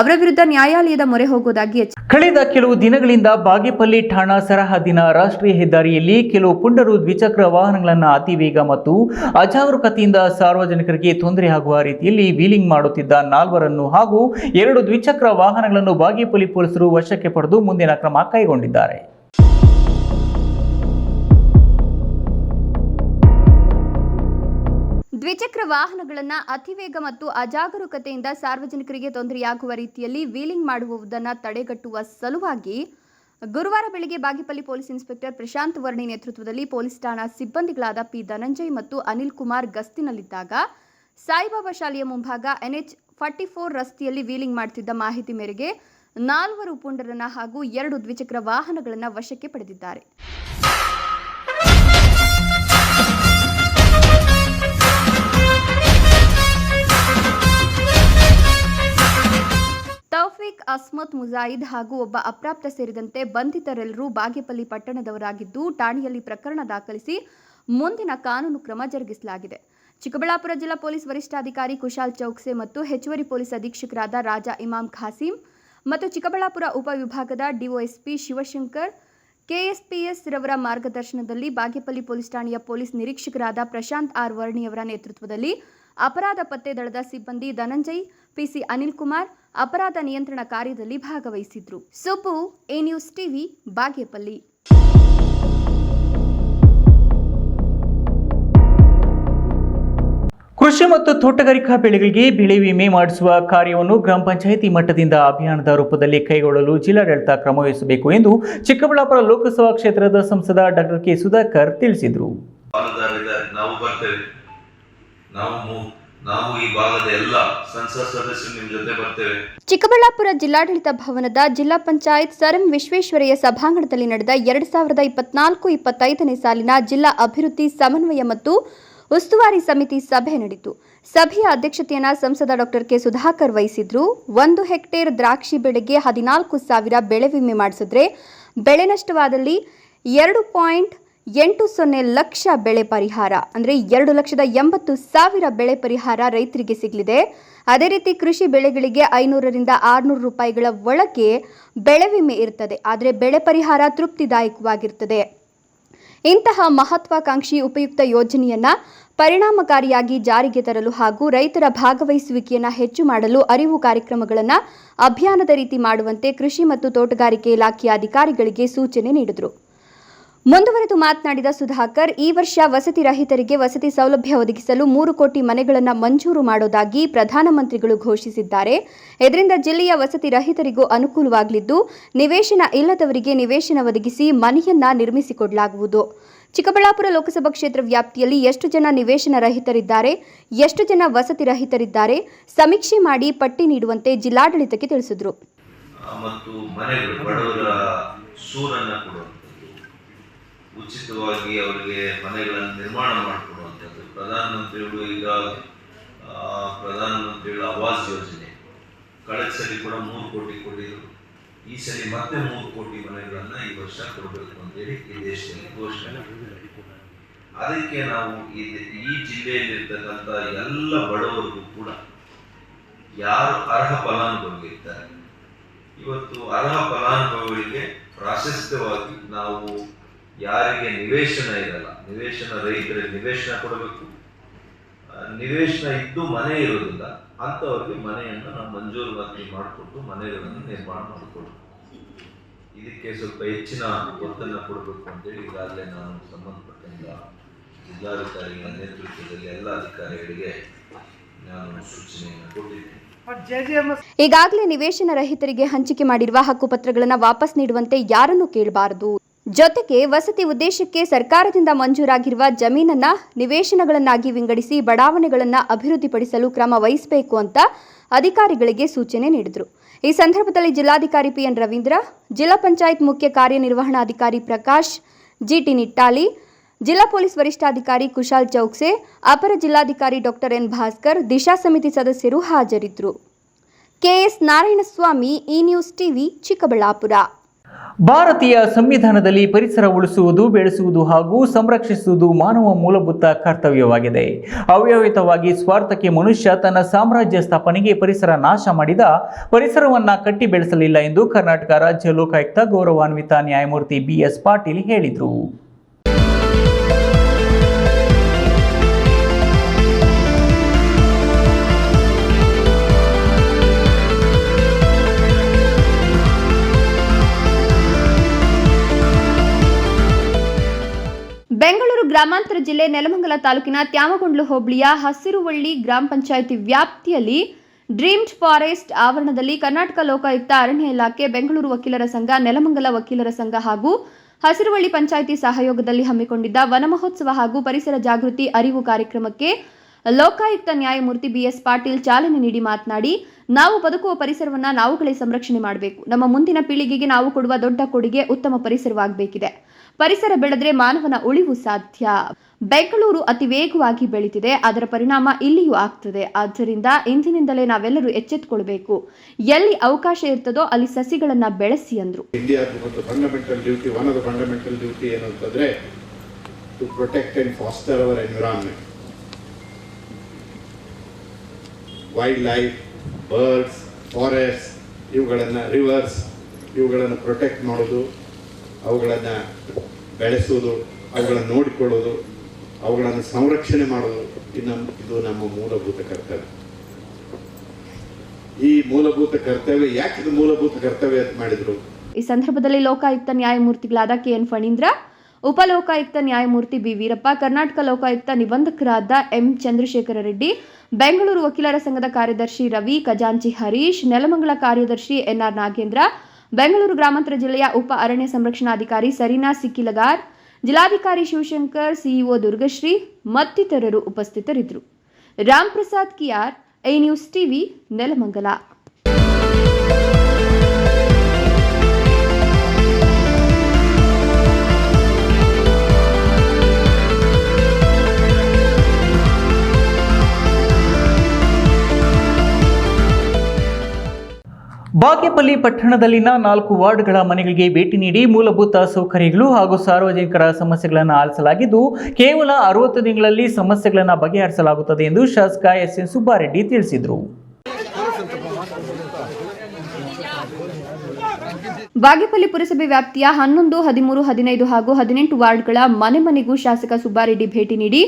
ಅವರ ವಿರುದ್ಧ ನ್ಯಾಯಾಲಯದ ಮೊರೆ ಹೋಗುವುದಾಗಿ ಕಳೆದ ಕೆಲವು ದಿನಗಳಿಂದ ಬಾಗೇಪಲ್ಲಿ ಠಾಣಾ ಸರಹದ್ದಿನ ರಾಷ್ಟ್ರೀಯ ಹೆದ್ದಾರಿಯಲ್ಲಿ ಕೆಲವು ಪುಂಡರು ದ್ವಿಚಕ್ರ ವಾಹನಗಳನ್ನು ಅತಿ ವೇಗ ಮತ್ತು ಅಜಾಗರೂಕತೆಯಿಂದ ಸಾರ್ವಜನಿಕರಿಗೆ ತೊಂದರೆಯಾಗುವ ರೀತಿಯಲ್ಲಿ ವೀಲಿಂಗ್ ಮಾಡುತ್ತಿದ್ದ ನಾಲ್ವರನ್ನು ಹಾಗೂ ಎರಡು ದ್ವಿಚಕ್ರ ವಾಹನಗಳನ್ನು ಬಾಗೇಪಲ್ಲಿ ಪೊಲೀಸರು ವಶಕ್ಕೆ ಪಡೆದು ಮುಂದಿನ ಕ್ರಮ ಕೈಗೊಂಡಿದ್ದಾರೆ. ದ್ವಿಚಕ್ರ ವಾಹನಗಳನ್ನು ಅತಿವೇಗ ಮತ್ತು ಅಜಾಗರೂಕತೆಯಿಂದ ಸಾರ್ವಜನಿಕರಿಗೆ ತೊಂದರೆಯಾಗುವ ರೀತಿಯಲ್ಲಿ ವೀಲಿಂಗ್ ಮಾಡುವುದನ್ನು ತಡೆಗಟ್ಟುವ ಸಲುವಾಗಿ ಗುರುವಾರ ಬೆಳಗ್ಗೆ ಬಾಗೇಪಲ್ಲಿ ಪೊಲೀಸ್ ಇನ್ಸ್ಪೆಕ್ಟರ್ ಪ್ರಶಾಂತ್ ವರ್ಣಿ ನೇತೃತ್ವದಲ್ಲಿ ಪೊಲೀಸ್ ಠಾಣಾ ಸಿಬ್ಬಂದಿಗಳಾದ ಪಿ ಧನಂಜಯ್ ಮತ್ತು ಅನಿಲ್ ಕುಮಾರ್ ಗಸ್ತಿನಲ್ಲಿದ್ದಾಗ ಸಾಯಿಬಾಬಾ ಶಾಲೆಯ ಮುಂಭಾಗ ಎನ್ಎಚ್ ಫಾರ್ಟಿ ಫೋರ್ ರಸ್ತೆಯಲ್ಲಿ ವೀಲಿಂಗ್ ಮಾಡುತ್ತಿದ್ದ ಮಾಹಿತಿ ಮೇರೆಗೆ ನಾಲ್ವರು ಪುಂಡರನ್ನ ಹಾಗೂ ಎರಡು ದ್ವಿಚಕ್ರ ವಾಹನಗಳನ್ನು ವಶಕ್ಕೆ ಪಡೆದಿದ್ದಾರೆ. ತೌಫಿಕ್ ಅಸ್ಮತ್ ಮುಜಾಯಿದ್ ಹಾಗೂ ಒಬ್ಬ ಅಪ್ರಾಪ್ತ ಸೇರಿದಂತೆ ಬಂಧಿತರೆಲ್ಲರೂ ಬಾಗೇಪಲ್ಲಿ ಪಟ್ಟಣದವರಾಗಿದ್ದು, ಠಾಣೆಯಲ್ಲಿ ಪ್ರಕರಣ ದಾಖಲಿಸಿ ಮುಂದಿನ ಕಾನೂನು ಕ್ರಮ ಜರುಗಿಸಲಾಗಿದೆ. ಚಿಕ್ಕಬಳ್ಳಾಪುರ ಜಿಲ್ಲಾ ಪೊಲೀಸ್ ವರಿಷ್ಠಾಧಿಕಾರಿ ಕುಶಾಲ್ ಚೌಕ್ಸೆ ಮತ್ತು ಹೆಚ್ಚುವರಿ ಪೊಲೀಸ್ ಅಧೀಕ್ಷಕರಾದ ರಾಜಾ ಇಮಾಮ್ ಖಾಸಿಂ ಮತ್ತು ಚಿಕ್ಕಬಳ್ಳಾಪುರ ಉಪವಿಭಾಗದ ಡಿಒಎಸ್ಪಿ ಶಿವಶಂಕರ್, ಕೆಎಸ್ಪಿಎಸ್ ರವರ ಮಾರ್ಗದರ್ಶನದಲ್ಲಿ ಬಾಗೇಪಲ್ಲಿ ಪೊಲೀಸ್ ಠಾಣೆಯ ಪೊಲೀಸ್ ನಿರೀಕ್ಷಕರಾದ ಪ್ರಶಾಂತ್ ಆರ್ ವರ್ಣಿಯವರ ನೇತೃತ್ವದಲ್ಲಿ ಅಪರಾಧ ಪತ್ತೆ ದಳದ ಸಿಬ್ಬಂದಿ ಧನಂಜಯ್ ಪಿಸಿ ಅನಿಲ್ ಕುಮಾರ್ ಅಪರಾಧ ನಿಯಂತ್ರಣ ಕಾರ್ಯದಲ್ಲಿ ಭಾಗವಹಿಸಿದ್ರು. Subbu A news TV Bagepalli. ಕೃಷಿ ಮತ್ತು ತೋಟಗಾರಿಕಾ ಬೆಳೆಗಳಿಗೆ ಬೆಳೆ ವಿಮೆ ಮಾಡಿಸುವ ಕಾರ್ಯವನ್ನು ಗ್ರಾಮ ಪಂಚಾಯಿತಿ ಮಟ್ಟದಿಂದ ಅಭಿಯಾನದ ರೂಪದಲ್ಲಿ ಕೈಗೊಳ್ಳಲು ಜಿಲ್ಲಾಡಳಿತ ಕ್ರಮ ವಹಿಸಬೇಕು ಎಂದು ಚಿಕ್ಕಬಳ್ಳಾಪುರ ಲೋಕಸಭಾ ಕ್ಷೇತ್ರದ ಸಂಸದ ಡಾಕ್ಟರ್ ಕೆ ಸುಧಾಕರ್ ತಿಳಿಸಿದರು. ನಾವು ನಾವು ಈ ಭಾಗದ ಎಲ್ಲ ಸಂಸತ್ ಸದಸ್ಯರು ಜೊತೆ ಬರ್ತೇವೆ. ಚಿಕ್ಕಬಳ್ಳಾಪುರ ಜಿಲ್ಲಾಡಳಿತ ಭವನದ ಜಿಲ್ಲಾ ಪಂಚಾಯತ್ ಸರ್ ವಿಶ್ವೇಶ್ವರಯ್ಯ ಸಭಾಂಗಣದಲ್ಲಿ ನಡೆದ ಎರಡು ಸಾವಿರದ ಇಪ್ಪತ್ನಾಲ್ಕು ಇಪ್ಪತ್ತೈದನೇ ಸಾಲಿನ ಜಿಲ್ಲಾ ಅಭಿವೃದ್ಧಿ ಸಮನ್ವಯ ಮತ್ತು ಉಸ್ತುವಾರಿ ಸಮಿತಿ ಸಭೆ ನಡೆಯಿತು ಸಭೆಯ ಅಧ್ಯಕ್ಷತೆಯನ್ನು ಸಂಸದ ಡಾಕ್ಟರ್ ಕೆ ಸುಧಾಕರ್ ವಹಿಸಿದ್ರು. ಒಂದು ಹೆಕ್ಟೇರ್ ದ್ರಾಕ್ಷಿ ಬೆಳೆಗೆ ಹದಿನಾಲ್ಕು ಸಾವಿರ ಬೆಳೆ ವಿಮೆ ಮಾಡಿಸಿದ್ರೆ ಬೆಳೆ ನಷ್ಟವಾದಲ್ಲಿ ಎರಡು ಪಾಯಿಂಟ್ ಎಂಟು ಸೊನ್ನೆ ಲಕ್ಷ ಬೆಳೆ ಪರಿಹಾರ, ಅಂದರೆ ಎರಡು ಲಕ್ಷದ ಎಂಬತ್ತು ಸಾವಿರ ಬೆಳೆ ಪರಿಹಾರ ರೈತರಿಗೆ ಸಿಗಲಿದೆ. ಅದೇ ರೀತಿ ಕೃಷಿ ಬೆಳೆಗಳಿಗೆ ಐನೂರರಿಂದ ಆರುನೂರು ರೂಪಾಯಿಗಳ ಒಳಗೆ ಬೆಳೆ ವಿಮೆ ಇರ್ತದೆ. ಆದರೆ ಬೆಳೆ ಪರಿಹಾರ ತೃಪ್ತಿದಾಯಕವಾಗಿರ್ತದೆ. ಇಂತಹ ಮಹತ್ವಾಕಾಂಕ್ಷಿ ಉಪಯುಕ್ತ ಯೋಜನೆಯನ್ನು ಪರಿಣಾಮಕಾರಿಯಾಗಿ ಜಾರಿಗೆ ತರಲು ಹಾಗೂ ರೈತರ ಭಾಗವಹಿಸುವಿಕೆಯನ್ನು ಹೆಚ್ಚು ಮಾಡಲು ಅರಿವು ಕಾರ್ಯಕ್ರಮಗಳನ್ನು ಅಭಿಯಾನದ ರೀತಿ ಮಾಡುವಂತೆ ಕೃಷಿ ಮತ್ತು ತೋಟಗಾರಿಕೆ ಇಲಾಖೆಯ ಅಧಿಕಾರಿಗಳಿಗೆ ಸೂಚನೆ ನೀಡಿದರು. ಮುಂದುವರೆದು ಮಾತನಾಡಿದ ಸುಧಾಕರ್, ಈ ವರ್ಷ ವಸತಿ ರಹಿತರಿಗೆ ವಸತಿ ಸೌಲಭ್ಯ ಒದಗಿಸಲು ಮೂರು ಕೋಟಿ ಮನೆಗಳನ್ನು ಮಂಜೂರು ಮಾಡೋದಾಗಿ ಪ್ರಧಾನಮಂತ್ರಿಗಳು ಘೋಷಿಸಿದ್ದಾರೆ. ಇದರಿಂದ ಜಿಲ್ಲೆಯ ವಸತಿ ರಹಿತರಿಗೂ ಅನುಕೂಲವಾಗಲಿದ್ದು, ನಿವೇಶನ ಇಲ್ಲದವರಿಗೆ ನಿವೇಶನ ಒದಗಿಸಿ ಮನೆಯನ್ನ ನಿರ್ಮಿಸಿಕೊಡಲಾಗುವುದು. ಚಿಕ್ಕಬಳ್ಳಾಪುರ ಲೋಕಸಭಾ ಕ್ಷೇತ್ರ ವ್ಯಾಪ್ತಿಯಲ್ಲಿ ಎಷ್ಟು ಜನ ನಿವೇಶನ ರಹಿತರಿದ್ದಾರೆ, ಎಷ್ಟು ಜನ ವಸತಿ ರಹಿತರಿದ್ದಾರೆ, ಸಮೀಕ್ಷೆ ಮಾಡಿ ಪಟ್ಟಿ ನೀಡುವಂತೆ ಜಿಲ್ಲಾಡಳಿತಕ್ಕೆ ತಿಳಿಸಿದರು. ಉಚಿತವಾಗಿ ಅವರಿಗೆ ಮನೆಗಳನ್ನು ನಿರ್ಮಾಣ ಮಾಡಿಕೊಡುವಂಥದ್ದು. ಪ್ರಧಾನಮಂತ್ರಿಗಳು ಈಗ ಪ್ರಧಾನಮಂತ್ರಿಗಳ ಆವಾಸ್ ಯೋಜನೆ. ಕಳೆದ ಸರಿ ಕೂಡ ಮೂರು ಕೋಟಿ ಕೊಟ್ಟಿದ್ರು. ಈ ಸರಿ ಮತ್ತೆ ಮೂರು ಕೋಟಿ ಮನೆಗಳನ್ನು ಈ ವರ್ಷ ಕೊಡಬೇಕು ಅಂತೇಳಿ ಈ ದೇಶದಲ್ಲಿ ಘೋಷಣೆ. ಅದಕ್ಕೆ ನಾವು ಈ ಈ ಜಿಲ್ಲೆಯಲ್ಲಿರ್ತಕ್ಕಂಥ ಎಲ್ಲ ಬಡವರಿಗೂ ಕೂಡ ಯಾರು ಅರ್ಹ ಫಲಾನುಭವಿಗಳಿರ್ತಾರೆ ಇವತ್ತು ಅರ್ಹ ಫಲಾನುಭವಿಗಳಿಗೆ ಪ್ರಾಶಸ್ತ್ಯವಾಗಿ ನಾವು ಯಾರಿಗೆ ನಿವೇಶನ ಇರಲ್ಲ. ನಿವೇಶನ ರೈತರಿಗೆ ನಿವೇಶನ ಕೊಡಬೇಕು. ನಿವೇಶನ ಇದ್ದು ಮನೆ ಇರೋದಿಲ್ಲ ಅಂಥವ್ರಿಗೆ ಮನೆಯನ್ನು ನಾವು ಮಂಜೂರಾತಿ ಮಾಡಿಕೊಟ್ಟು ಮನೆಗಳನ್ನು ನಿರ್ಮಾಣ ಮಾಡಿಕೊಡ್ಬೇಕು. ಇದಕ್ಕೆ ಸ್ವಲ್ಪ ಹೆಚ್ಚಿನ ಒತ್ತನ್ನು ಕೊಡಬೇಕು ಅಂತೇಳಿ ಈಗಾಗಲೇ ನಾನು ಸಂಬಂಧಪಟ್ಟಂತ ಜಿಲ್ಲಾಧಿಕಾರಿಗಳ ನೇತೃತ್ವದಲ್ಲಿ ಎಲ್ಲ ಅಧಿಕಾರಿಗಳಿಗೆ ನಾನು ಸೂಚನೆಯನ್ನು ಕೊಟ್ಟಿದ್ದೇನೆ. ಈಗಾಗಲೇ ನಿವೇಶನ ರಹಿತರಿಗೆ ಹಂಚಿಕೆ ಮಾಡಿರುವ ಹಕ್ಕುಪತ್ರಗಳನ್ನು ವಾಪಸ್ ನೀಡುವಂತೆ ಯಾರನ್ನು ಕೇಳಬಾರದು. ಜೊತೆಗೆ ವಸತಿ ಉದ್ದೇಶಕ್ಕೆ ಸರ್ಕಾರದಿಂದ ಮಂಜೂರಾಗಿರುವ ಜಮೀನನ್ನ ನಿವೇಶನಗಳನ್ನಾಗಿ ವಿಂಗಡಿಸಿ ಬಡಾವಣೆಗಳನ್ನು ಅಭಿವೃದ್ಧಿಪಡಿಸಲು ಕ್ರಮ ವಹಿಸಬೇಕು ಅಂತ ಅಧಿಕಾರಿಗಳಿಗೆ ಸೂಚನೆ ನೀಡಿದರು. ಈ ಸಂದರ್ಭದಲ್ಲಿ ಜಿಲ್ಲಾಧಿಕಾರಿ ಪಿಎನ್ ರವೀಂದ್ರ, ಜಿಲ್ಲಾ ಪಂಚಾಯತ್ ಮುಖ್ಯ ಕಾರ್ಯನಿರ್ವಹಣಾಧಿಕಾರಿ ಪ್ರಕಾಶ್, ಜಿಟಿ ನಿಟ್ಟಾಲಿ, ಜಿಲ್ಲಾ ಪೊಲೀಸ್ ವರಿಷ್ಠಾಧಿಕಾರಿ ಕುಶಾಲ್ ಚೌಕ್ಸೆ, ಅಪರ ಜಿಲ್ಲಾಧಿಕಾರಿ ಡಾಕ್ಟರ್ ಎನ್ ಭಾಸ್ಕರ್, ದಿಶಾ ಸಮಿತಿ ಸದಸ್ಯರು ಹಾಜರಿದ್ದರು KS Narayanaswamy, E news TV, Chikkaballapura. ಭಾರತೀಯ ಸಂವಿಧಾನದಲ್ಲಿ ಪರಿಸರ ಉಳಿಸುವುದು, ಬೆಳೆಸುವುದು ಹಾಗೂ ಸಂರಕ್ಷಿಸುವುದು ಮಾನವ ಮೂಲಭೂತ ಕರ್ತವ್ಯವಾಗಿದೆ. ಅವ್ಯವಹಿತವಾಗಿ ಸ್ವಾರ್ಥಕ್ಕೆ ಮನುಷ್ಯ ತನ್ನ ಸಾಮ್ರಾಜ್ಯ ಸ್ಥಾಪನೆಗೆ ಪರಿಸರ ನಾಶ ಮಾಡಿದ ಪರಿಸರವನ್ನ ಕಟ್ಟಿ ಬೆಳೆಸಲಿಲ್ಲ ಎಂದು ಕರ್ನಾಟಕ ರಾಜ್ಯ ಲೋಕಾಯುಕ್ತ ಗೌರವಾನ್ವಿತ ನ್ಯಾಯಮೂರ್ತಿ ಬಿಎಸ್ ಪಾಟೀಲ್ ಹೇಳಿದರು. ಬೆಂಗಳೂರು ಗ್ರಾಮಾಂತರ ಜಿಲ್ಲೆ ನೆಲಮಂಗಲ ತಾಲೂಕಿನ ತ್ಯಾಮಗೊಂಡ್ಲು ಹೋಬಳಿಯ ಹಸಿರುವಳ್ಳಿ ಗ್ರಾಮ ಪಂಚಾಯಿತಿ ವ್ಯಾಪ್ತಿಯಲ್ಲಿ ಡ್ರೀಮ್ಡ್ ಫಾರೆಸ್ಟ್ ಆವರಣದಲ್ಲಿ ಕರ್ನಾಟಕ ಲೋಕಾಯುಕ್ತ ಅರಣ್ಯ ಇಲಾಖೆ, ಬೆಂಗಳೂರು ವಕೀಲರ ಸಂಘ, ನೆಲಮಂಗಲ ವಕೀಲರ ಸಂಘ ಹಾಗೂ ಹಸಿರುವಳ್ಳಿ ಪಂಚಾಯಿತಿ ಸಹಯೋಗದಲ್ಲಿ ಹಮ್ಮಿಕೊಂಡಿದ್ದ ವನಮಹೋತ್ಸವ ಹಾಗೂ ಪರಿಸರ ಜಾಗೃತಿ ಅರಿವು ಕಾರ್ಯಕ್ರಮಕ್ಕೆ ಲೋಕಾಯುಕ್ತ ನ್ಯಾಯಮೂರ್ತಿ ಬಿಎಸ್ ಪಾಟೀಲ್ ಚಾಲನೆ ನೀಡಿ ಮಾತನಾಡಿ, ನಾವು ಬದುಕುವ ಪರಿಸರವನ್ನು ನಾವುಗಳೇ ಸಂರಕ್ಷಣೆ ಮಾಡಬೇಕು. ನಮ್ಮ ಮುಂದಿನ ಪೀಳಿಗೆಗೆ ನಾವು ಕೊಡುವ ದೊಡ್ಡ ಕೊಡುಗೆ ಉತ್ತಮ ಪರಿಸರವಾಗಬೇಕಿದೆ. ಪರಿಸರ ಬೆಳೆದ್ರೆ ಮಾನವನ ಉಳಿವು ಸಾಧ್ಯ. ಬೆಂಗಳೂರು ಅತಿ ವೇಗವಾಗಿ ಬೆಳೀತಿದೆ. ಅದರ ಪರಿಣಾಮ ಇಲ್ಲಿಯೂ ಆಗ್ತದೆ. ಆದ್ದರಿಂದ ಇಂದಿನಿಂದಲೇ ನಾವೆಲ್ಲರೂ ಎಚ್ಚೆತ್ತುಕೊಳ್ಬೇಕು. ಎಲ್ಲಿ ಅವಕಾಶ ಇರ್ತದೋ ಅಲ್ಲಿ ಸಸಿಗಳನ್ನ ಬೆಳೆಸಿ ಅಂದ್ರು. Duty one of fundamental duty ಏನು ಅಂತಂದ್ರೆ to protect and foster wildlife birds forest ಇವುಗಳನ್ನು ರಿವರ್ಸ್ ಇವುಗಳನ್ನು ಪ್ರೊಟೆಕ್ಟ್ ಮಾಡೋದು. ಅವುಗಳನ್ನು ಬೆಳೆಸೋದು, ಅವುಗಳನ್ನು ನೋಡಿಕೊಳ್ಳೋದು, ಅವುಗಳನ್ನು ಸಂರಕ್ಷಣೆ ಮಾಡೋದು, ಇನ್ನು ಇದು ನಮ್ಮ ಮೂಲಭೂತ ಕರ್ತವ್ಯ. ಈ ಮೂಲಭೂತ ಕರ್ತವ್ಯ ಯಾಕೆ ಇದು ಮೂಲಭೂತ ಕರ್ತವ್ಯ ಅಂತ ಮಾಡಿದ್ರು? ಈ ಸಂದರ್ಭದಲ್ಲಿ ಲೋಕಾಯುಕ್ತ ನ್ಯಾಯಮೂರ್ತಿಗಳಾದ ಕೆ ಎನ್ ಫಣೀಂದ್ರ, ಉಪಲೋಕಾಯುಕ್ತ ನ್ಯಾಯಮೂರ್ತಿ ಬಿ ವೀರಪ್ಪ, ಕರ್ನಾಟಕ ಲೋಕಾಯುಕ್ತ ನಿಬಂಧಕರಾದ ಎಂ ಚಂದ್ರಶೇಖರ ರೆಡ್ಡಿ, ಬೆಂಗಳೂರು ವಕೀಲರ ಸಂಘದ ಕಾರ್ಯದರ್ಶಿ ರವಿ ಖಜಾಂಚಿ ಹರೀಶ್, ನೆಲಮಂಗಲ ಕಾರ್ಯದರ್ಶಿ ಎನ್ಆರ್ ನಾಗೇಂದ್ರ ಬೆಂಗಳೂರು ಗ್ರಾಮಾಂತರ ಜಿಲ್ಲೆಯ ಉಪ ಅರಣ್ಯ ಸಂರಕ್ಷಣಾಧಿಕಾರಿ ಸರೀನಾ ಸಿಕ್ಕಿಲಗಾರ್, ಜಿಲ್ಲಾಧಿಕಾರಿ ಶಿವಶಂಕರ್, ಸಿಇಒ ದುರ್ಗಶ್ರೀ ಮತ್ತಿತರರು ಉಪಸ್ಥಿತರಿದ್ದರು. Ram Prasad Kiyar, A news TV, Nelamangala. Bagepalli ಪಟ್ಟಣದಲ್ಲಿನ ನಾಲ್ಕು ವಾರ್ಡ್ಗಳ ಮನೆಗಳಿಗೆ ಭೇಟಿ ನೀಡಿ ಮೂಲಭೂತ ಸೌಕರ್ಯಗಳು ಹಾಗೂ ಸಾರ್ವಜನಿಕರ ಸಮಸ್ಯೆಗಳನ್ನು ಆಲಿಸಲಾಗಿದ್ದು, ಕೇವಲ ಅರವತ್ತು ದಿನಗಳಲ್ಲಿ ಸಮಸ್ಯೆಗಳನ್ನು ಬಗೆಹರಿಸಲಾಗುತ್ತದೆ ಎಂದು ಶಾಸಕ ಎಸ್ ಎನ್ ಸುಬ್ಬಾರೆಡ್ಡಿ ತಿಳಿಸಿದರು. ಬಾಗೇಪಲ್ಲಿ ಪುರಸಭೆ ವ್ಯಾಪ್ತಿಯ ಹನ್ನೊಂದು, ಹದಿಮೂರು, ಹದಿನೈದು ಹಾಗೂ ಹದಿನೆಂಟು ವಾರ್ಡ್ಗಳ ಮನೆ ಮನೆಗೂ ಶಾಸಕ ಸುಬ್ಬಾರೆಡ್ಡಿ ಭೇಟಿ ನೀಡಿ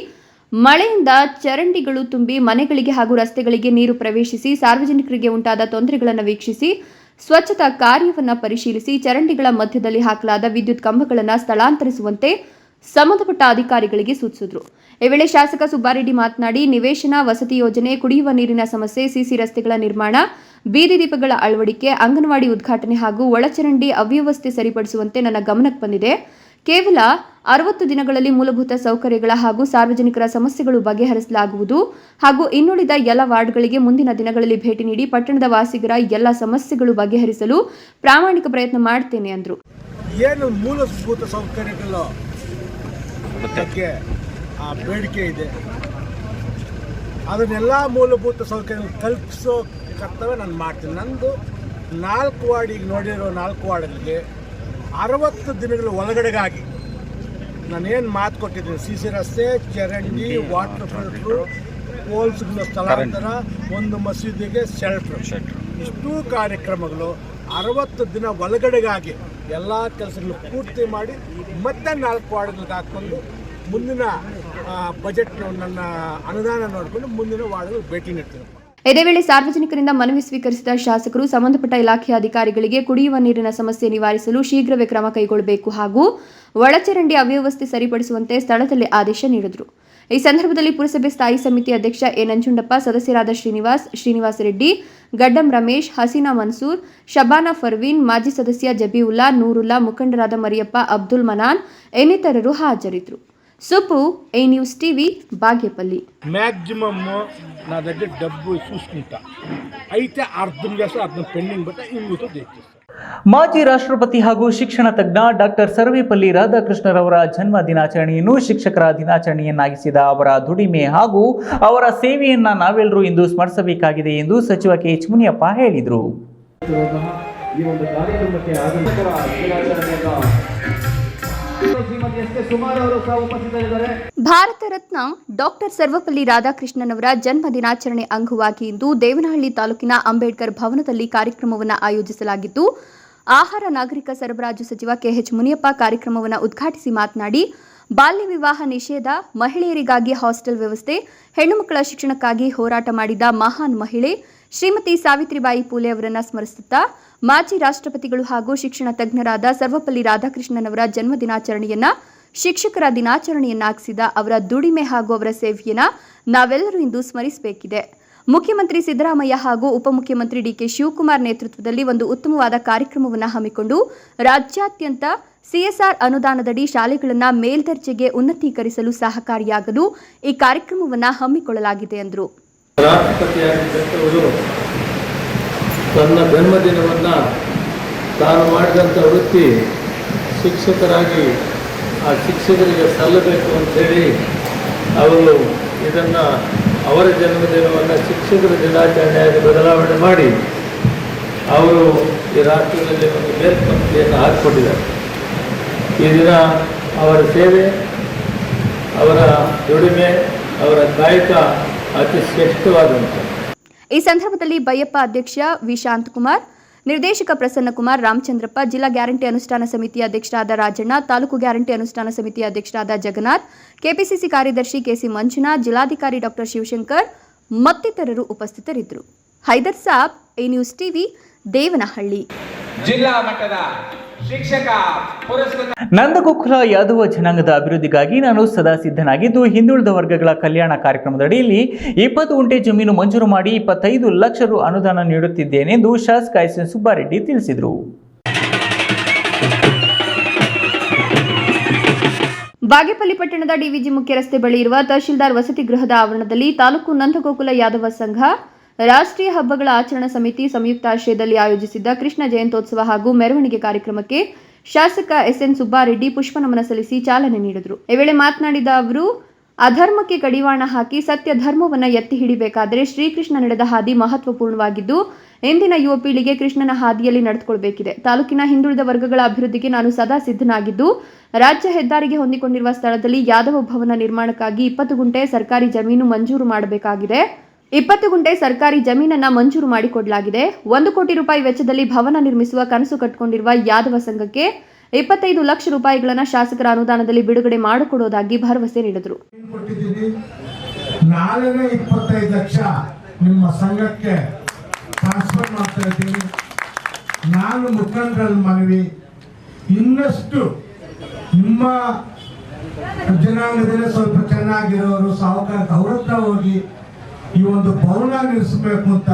ಮಳೆಯಿಂದ ಚರಂಡಿಗಳು ತುಂಬಿ ಮನೆಗಳಿಗೆ ಹಾಗೂ ರಸ್ತೆಗಳಿಗೆ ನೀರು ಪ್ರವೇಶಿಸಿ ಸಾರ್ವಜನಿಕರಿಗೆ ಉಂಟಾದ ತೊಂದರೆಗಳನ್ನು ವೀಕ್ಷಿಸಿ ಸ್ವಚ್ಛತಾ ಕಾರ್ಯವನ್ನು ಪರಿಶೀಲಿಸಿ ಚರಂಡಿಗಳ ಮಧ್ಯದಲ್ಲಿ ಹಾಕಲಾದ ವಿದ್ಯುತ್ ಕಂಬಗಳನ್ನು ಸ್ಥಳಾಂತರಿಸುವಂತೆ ಸಂಬಂಧಪಟ್ಟ ಅಧಿಕಾರಿಗಳಿಗೆ ಸೂಚಿಸಿದರು. ಈ ವೇಳೆ ಶಾಸಕ ಸುಬ್ಬಾರೆಡ್ಡಿ ಮಾತನಾಡಿ, ನಿವೇಶನ, ವಸತಿ ಯೋಜನೆ, ಕುಡಿಯುವ ನೀರಿನ ಸಮಸ್ಯೆ, ಸಿಸಿ ರಸ್ತೆಗಳ ನಿರ್ಮಾಣ, ಬೀದಿ ದೀಪಗಳ ಅಳವಡಿಕೆ, ಅಂಗನವಾಡಿ ಉದ್ಘಾಟನೆ ಹಾಗೂ ಒಳಚರಂಡಿ ಅವ್ಯವಸ್ಥೆ ಸರಿಪಡಿಸುವಂತೆ ನನ್ನ ಗಮನಕ್ಕೆ ಬಂದಿದೆ. ಕೇವಲ ಅರವತ್ತು ದಿನಗಳಲ್ಲಿ ಮೂಲಭೂತ ಸೌಕರ್ಯಗಳ ಹಾಗೂ ಸಾರ್ವಜನಿಕರ ಸಮಸ್ಯೆಗಳು ಬಗೆಹರಿಸಲಾಗುವುದು ಹಾಗೂ ಇನ್ನುಳಿದ ಎಲ್ಲ ವಾರ್ಡ್ಗಳಿಗೆ ಮುಂದಿನ ದಿನಗಳಲ್ಲಿ ಭೇಟಿ ನೀಡಿ ಪಟ್ಟಣದ ವಾಸಿಗರ ಎಲ್ಲ ಸಮಸ್ಯೆಗಳು ಬಗೆಹರಿಸಲು ಪ್ರಾಮಾಣಿಕ ಪ್ರಯತ್ನ ಮಾಡ್ತೇನೆ ಅಂದರು. ಏನು ಮೂಲಭೂತ ಸೌಕರ್ಯಗಳ? ಬಗ್ಗೆ ಬೇಡಿಕೆ ಇದೆ. ಅದನ್ನೆಲ್ಲ ಮೂಲಭೂತ ಸೌಕರ್ಯ ಕಲ್ಪಿಸೋ ಕರ್ತವ್ಯ ನಾನು ಮಾಡ್ತೀನಿ. ನಂದು ನಾಲ್ಕು ವಾರ್ಡ್ ಈಗ ನೋಡಿರೋ ನಾಲ್ಕು ವಾರ್ಡ್ಗಳಿಗೆ ಅರವತ್ತು ದಿನಗಳ ಒಳಗಡೆಗಾಗಿ ನಾನೇನು ಮಾತು ಕೊಟ್ಟಿದ್ದೀನಿ? ಸಿ ಸಿ ರಸ್ತೆ ಚರಂಡಿ ವಾಟರ್ ಫಿಲ್ಟ್ರು ಪೋಲ್ಸ್ಗಳ ಸ್ಥಳಾಂತರ ಒಂದು ಮಸೀದಿಗೆ ಶೆಲ್ಟರ್ ಇಷ್ಟೂ ಕಾರ್ಯಕ್ರಮಗಳು ಅರವತ್ತು ದಿನ ಒಳಗಡೆಗಾಗಿ ಎಲ್ಲ ಕೆಲಸಗಳು ಪೂರ್ತಿ ಮಾಡಿ ಮತ್ತೆ ನಾಲ್ಕು ವಾರ್ಡ್ಗಳಿಗೆ ಹಾಕ್ಕೊಂಡು ಮುಂದಿನ ಬಜೆಟ್ ನನ್ನ ಅನುದಾನ ನೋಡಿಕೊಂಡು ಮುಂದಿನ ವಾರ್ಡ್ಗಳು ಭೇಟಿ ನೀಡ್ತೀನಿ. ಇದೇ ವೇಳೆ ಸಾರ್ವಜನಿಕರಿಂದ ಮನವಿ ಸ್ವೀಕರಿಸಿದ ಶಾಸಕರು, ಸಂಬಂಧಪಟ್ಟ ಇಲಾಖೆಯ ಅಧಿಕಾರಿಗಳಿಗೆ ಕುಡಿಯುವ ನೀರಿನ ಸಮಸ್ಯೆ ನಿವಾರಿಸಲು ಶೀಘ್ರವೇ ಕ್ರಮ ಕೈಗೊಳ್ಳಬೇಕು ಹಾಗೂ ಒಳಚರಂಡಿ ಅವ್ಯವಸ್ಥೆ ಸರಿಪಡಿಸುವಂತೆ ಸ್ಥಳದಲ್ಲಿ ಆದೇಶ ನೀಡಿದರು. ಈ ಸಂದರ್ಭದಲ್ಲಿ ಪುರಸಭೆ ಸ್ಥಾಯಿ ಸಮಿತಿ ಅಧ್ಯಕ್ಷ ಎ. ನಂಜುಂಡಪ್ಪ, ಸದಸ್ಯರಾದ ಶ್ರೀನಿವಾಸ್, ಶ್ರೀನಿವಾಸ ರೆಡ್ಡಿ, ಗಡ್ಡಂ ರಮೇಶ್, ಹಸೀನಾ ಮನ್ಸೂರ್, ಶಬಾನಾ ಫರ್ವೀನ್, ಮಾಜಿ ಸದಸ್ಯ ಜಬೀವುಲ್ಲಾ, ನೂರುಲ್ಲಾ ಮುಖಂಡರಾದ ಮರಿಯಪ್ಪ, ಅಬ್ದುಲ್ ಮನಾನ್ ಇನ್ನಿತರರು ಹಾಜರಿದ್ದರು. Subbu A news TV Bagepalli maximum నా దగ్గర డబ్బు చూసుకుంటా అయితే అర్థం చేస్తే అర్థం పెండింగ్ బట్టి ఇంగుతో తెచ్చిస్తాను ಮಾಜಿ ರಾಷ್ಟ್ರಪತಿ ಹಾಗೂ ಶಿಕ್ಷಣ ತಜ್ಞ ಡಾಕ್ಟರ್ ಸರ್ವೇಪಲ್ಲಿ ರಾಧಾಕೃಷ್ಣರವರ ಜನ್ಮ ದಿನಾಚರಣೆಯನ್ನು ಶಿಕ್ಷಕರ ದಿನಾಚರಣೆಯನ್ನಾಗಿಸಿದ ಅವರ ದುಡಿಮೆ ಹಾಗೂ ಅವರ ಸೇವೆಯನ್ನ ನಾವೆಲ್ಲರೂ ಇಂದು ಸ್ಮರಿಸಬೇಕಾಗಿದೆ ಎಂದು ಸಚಿವ ಕೆ ಎಚ್ ಮುನಿಯಪ್ಪ ಹೇಳಿದರು ಭಾರತ ರತ್ನ ಡಾಕ್ಟರ್ ಸರ್ವಪಲ್ಲಿ ರಾಧಾಕೃಷ್ಣನ್ ಅವರ ಜನ್ಮ ದಿನಾಚರಣೆ ಅಂಗವಾಗಿ ಇಂದು ದೇವನಹಳ್ಳಿ ತಾಲೂಕಿನ ಅಂಬೇಡ್ಕರ್ ಭವನದಲ್ಲಿ ಕಾರ್ಯಕ್ರಮವನ್ನು ಆಯೋಜಿಸಲಾಗಿದ್ದು ಆಹಾರ ನಾಗರಿಕ ಸರಬರಾಜು ಸಚಿವ ಕೆಎಚ್ ಮುನಿಯಪ್ಪ ಕಾರ್ಯಕ್ರಮವನ್ನು ಉದ್ಘಾಟಿಸಿ ಮಾತನಾಡಿ ಬಾಲ್ಯ ವಿವಾಹ ನಿಷೇಧ, ಮಹಿಳೆಯರಿಗಾಗಿ ಹಾಸ್ಟೆಲ್ ವ್ಯವಸ್ಥೆ, ಹೆಣ್ಣುಮಕ್ಕಳ ಶಿಕ್ಷಣಕ್ಕಾಗಿ ಹೋರಾಟ ಮಾಡಿದ ಮಹಾನ್ ಮಹಿಳೆ ಶ್ರೀಮತಿ ಸಾವಿತ್ರಿಬಾಯಿ ಪೂಲೆ ಅವರನ್ನು ಸ್ಮರಿಸುತ್ತಾ, ಮಾಜಿ ರಾಷ್ಟ್ರಪತಿಗಳು ಹಾಗೂ ಶಿಕ್ಷಣ ತಜ್ಞರಾದ ಸರ್ವಪಲ್ಲಿ ರಾಧಾಕೃಷ್ಣನವರ ಜನ್ಮ ದಿನಾಚರಣೆಯನ್ನ ಶಿಕ್ಷಕರ ದಿನಾಚರಣೆಯನ್ನಾಗಿಸಿದ ಅವರ ದುಡಿಮೆ ಹಾಗೂ ಅವರ ಸೇವೆಯನ್ನ ನಾವೆಲ್ಲರೂ ಇಂದು ಸ್ಮರಿಸಬೇಕಿದೆ. ಮುಖ್ಯಮಂತ್ರಿ ಸಿದ್ದರಾಮಯ್ಯ ಹಾಗೂ ಉಪಮುಖ್ಯಮಂತ್ರಿ ಡಿಕೆ ಶಿವಕುಮಾರ್ ನೇತೃತ್ವದಲ್ಲಿ ಒಂದು ಉತ್ತಮವಾದ ಕಾರ್ಯಕ್ರಮವನ್ನು ಹಮ್ಮಿಕೊಂಡು ರಾಜ್ಯಾದ್ಯಂತ ಸಿಎಸ್ಆರ್ ಅನುದಾನದಡಿ ಶಾಲೆಗಳನ್ನು ಮೇಲ್ದರ್ಜೆಗೆ ಉನ್ನತೀಕರಿಸಲು ಸಹಕಾರಿಯಾಗಲು ಈ ಕಾರ್ಯಕ್ರಮವನ್ನು ಹಮ್ಮಿಕೊಳ್ಳಲಾಗಿದೆ ಎಂದರು ತನ್ನ ಜನ್ಮದಿನವನ್ನು ತಾನು ಮಾಡಿದಂಥ ವೃತ್ತಿ ಶಿಕ್ಷಕರಾಗಿ ಆ ಶಿಕ್ಷಕರಿಗೆ ಸಲ್ಲಬೇಕು ಅಂಥೇಳಿ ಅವರು ಇದನ್ನು ಅವರ ಜನ್ಮದಿನವನ್ನು ಶಿಕ್ಷಕರ ದಿನಾಚರಣೆಯಾಗಿ ಬದಲಾವಣೆ ಮಾಡಿ ಅವರು ಈ ರಾಷ್ಟ್ರದಲ್ಲಿ ಒಂದು ಮೇಲ್ಪಂಕ್ತಿಯನ್ನು ಹಾಕಿಕೊಂಡಿದ್ದಾರೆ. ಈ ದಿನ ಅವರ ಸೇವೆ ಅವರ ದುಡಿಮೆ ಅವರ ಕಾಯಕ ಅತಿ ಶ್ರೇಷ್ಠವಾದಂಥ ಈ ಸಂದರ್ಭದಲ್ಲಿ ಬೈಯಪ್ಪ ಅಧ್ಯಕ್ಷ ವಿಶಾಂತ್ ಕುಮಾರ್ ನಿರ್ದೇಶಕ ಪ್ರಸನ್ನಕುಮಾರ್ ರಾಮಚಂದ್ರಪ್ಪ ಜಿಲ್ಲಾ ಗ್ಯಾರಂಟಿ ಅನುಷ್ಠಾನ ಸಮಿತಿ ಅಧ್ಯಕ್ಷರಾದ ರಾಜಣ್ಣ ತಾಲೂಕು ಗ್ಯಾರಂಟಿ ಅನುಷ್ಠಾನ ಸಮಿತಿ ಅಧ್ಯಕ್ಷರಾದ ಜಗನ್ನಾಥ್ ಕೆಪಿಸಿಸಿ ಕಾರ್ಯದರ್ಶಿ ಕೆಸಿ ಮಂಜುನಾಥ್ ಜಿಲ್ಲಾಧಿಕಾರಿ ಡಾಕ್ಟರ್ ಶಿವಶಂಕರ್ ಮತ್ತಿತರರು ಉಪಸ್ಥಿತರಿದ್ದರು. Haider Sab A news TV Devanahalli. ಜಿಲ್ಲಾ ಮಟ್ಟದ ಶಿಕ್ಷಕ ನಂದಗೋಕುಲ ಯಾದವ ಜನಾಂಗದ ಅಭಿವೃದ್ಧಿಗಾಗಿ ನಾನು ಸದಾ ಸಿದ್ಧನಾಗಿದ್ದು ಹಿಂದುಳಿದ ವರ್ಗಗಳ ಕಲ್ಯಾಣ ಕಾರ್ಯಕ್ರಮದಡಿಯಲ್ಲಿ ಇಪ್ಪತ್ತು ಗುಂಟೆ ಜಮೀನು ಮಂಜೂರು ಮಾಡಿ ಇಪ್ಪತ್ತೈದು ಲಕ್ಷ ರು ಅನುದಾನ ನೀಡುತ್ತಿದ್ದೇನೆಂದು ಶಾಸಕ ಎಸ್ ಎನ್ ಸುಬ್ಬಾರೆಡ್ಡಿ ತಿಳಿಸಿದರು. ಬಾಗೇಪಲ್ಲಿ ಪಟ್ಟಣದ ಡಿವಿಜಿ ಮುಖ್ಯ ರಸ್ತೆ ಬಳಿ ಇರುವ ತಹಶೀಲ್ದಾರ್ ವಸತಿ ಗೃಹದ ಆವರಣದಲ್ಲಿ ತಾಲೂಕು ನಂದಗೋಕುಲ ಯಾದವ ಸಂಘ ರಾಷ್ಟ್ರೀಯ ಹಬ್ಬಗಳ ಆಚರಣಾ ಸಮಿತಿ ಸಂಯುಕ್ತಾಶ್ರಯದಲ್ಲಿ ಆಯೋಜಿಸಿದ್ದ ಕೃಷ್ಣ ಜಯಂತೋತ್ಸವ ಹಾಗೂ ಮೆರವಣಿಗೆ ಕಾರ್ಯಕ್ರಮಕ್ಕೆ ಶಾಸಕ ಎಸ್ಎನ್ ಸುಬ್ಬಾರೆಡ್ಡಿ ಪುಷ್ಪನಮನ ಸಲ್ಲಿಸಿ ಚಾಲನೆ ನೀಡಿದರು. ಈ ವೇಳೆ ಮಾತನಾಡಿದ ಅವರು, ಅಧರ್ಮಕ್ಕೆ ಕಡಿವಾಣ ಹಾಕಿ ಸತ್ಯ ಧರ್ಮವನ್ನು ಎತ್ತಿ ಹಿಡಿಬೇಕಾದರೆ ಶ್ರೀಕೃಷ್ಣ ನಡೆದ ಹಾದಿ ಮಹತ್ವಪೂರ್ಣವಾಗಿದ್ದು, ಇಂದಿನ ಯುವ ಪೀಳಿಗೆ ಕೃಷ್ಣನ ಹಾದಿಯಲ್ಲಿ ನಡೆದುಕೊಳ್ಬೇಕಿದೆ. ತಾಲೂಕಿನ ಹಿಂದುಳಿದ ವರ್ಗಗಳ ಅಭಿವೃದ್ಧಿಗೆ ನಾನು ಸದಾ ಸಿದ್ಧನಾಗಿದ್ದು, ರಾಜ್ಯ ಹೆದ್ದಾರಿಗೆ ಹೊಂದಿಕೊಂಡಿರುವ ಸ್ಥಳದಲ್ಲಿ ಯಾದವ ಭವನ ನಿರ್ಮಾಣಕ್ಕಾಗಿ ಇಪ್ಪತ್ತು ಗುಂಟೆ ಸರ್ಕಾರಿ ಜಮೀನು ಮಂಜೂರು ಮಾಡಬೇಕಾಗಿದೆ. ಇಪ್ಪತ್ತು ಗುಂಟೆ ಸರ್ಕಾರಿ ಜಮೀನನ್ನ ಮಂಜೂರು ಮಾಡಿಕೊಡಲಾಗಿದೆ. ಒಂದು ಕೋಟಿ ರೂಪಾಯಿ ವೆಚ್ಚದಲ್ಲಿ ಭವನ ನಿರ್ಮಿಸುವ ಕನಸು ಕಟ್ಟಿಕೊಂಡಿರುವ ಯಾದವ ಸಂಘಕ್ಕೆ ಇಪ್ಪತ್ತೈದು ಲಕ್ಷ ರೂಪಾಯಿಗಳನ್ನ ಶಾಸಕರ ಅನುದಾನದಲ್ಲಿ ಬಿಡುಗಡೆ ಮಾಡಿಕೊಡೋದಾಗಿ ಭರವಸೆ ನೀಡಿದರು. ಲಕ್ಷ ನಿಮ್ಮ ಸಂಘಕ್ಕೆ ಟ್ರಾನ್ಸ್ಫರ್ ಮಾಡ್ತಾ ಇದ್ದೀನಿ. ನಾನು ಮುಖಂಡರ ಮನವಿ. ಇನ್ನಷ್ಟು ನಿಮ್ಮ ಜನಾಂಗದಲ್ಲಿ ಸ್ವಲ್ಪ ಚೆನ್ನಾಗಿರೋರು, ಸಾವುಕಾರ ಅವ್ರ ಹೋಗಿ ಈ ಒಂದು ಭವನ ನಿರ್ಮಿಸಬೇಕು ಅಂತ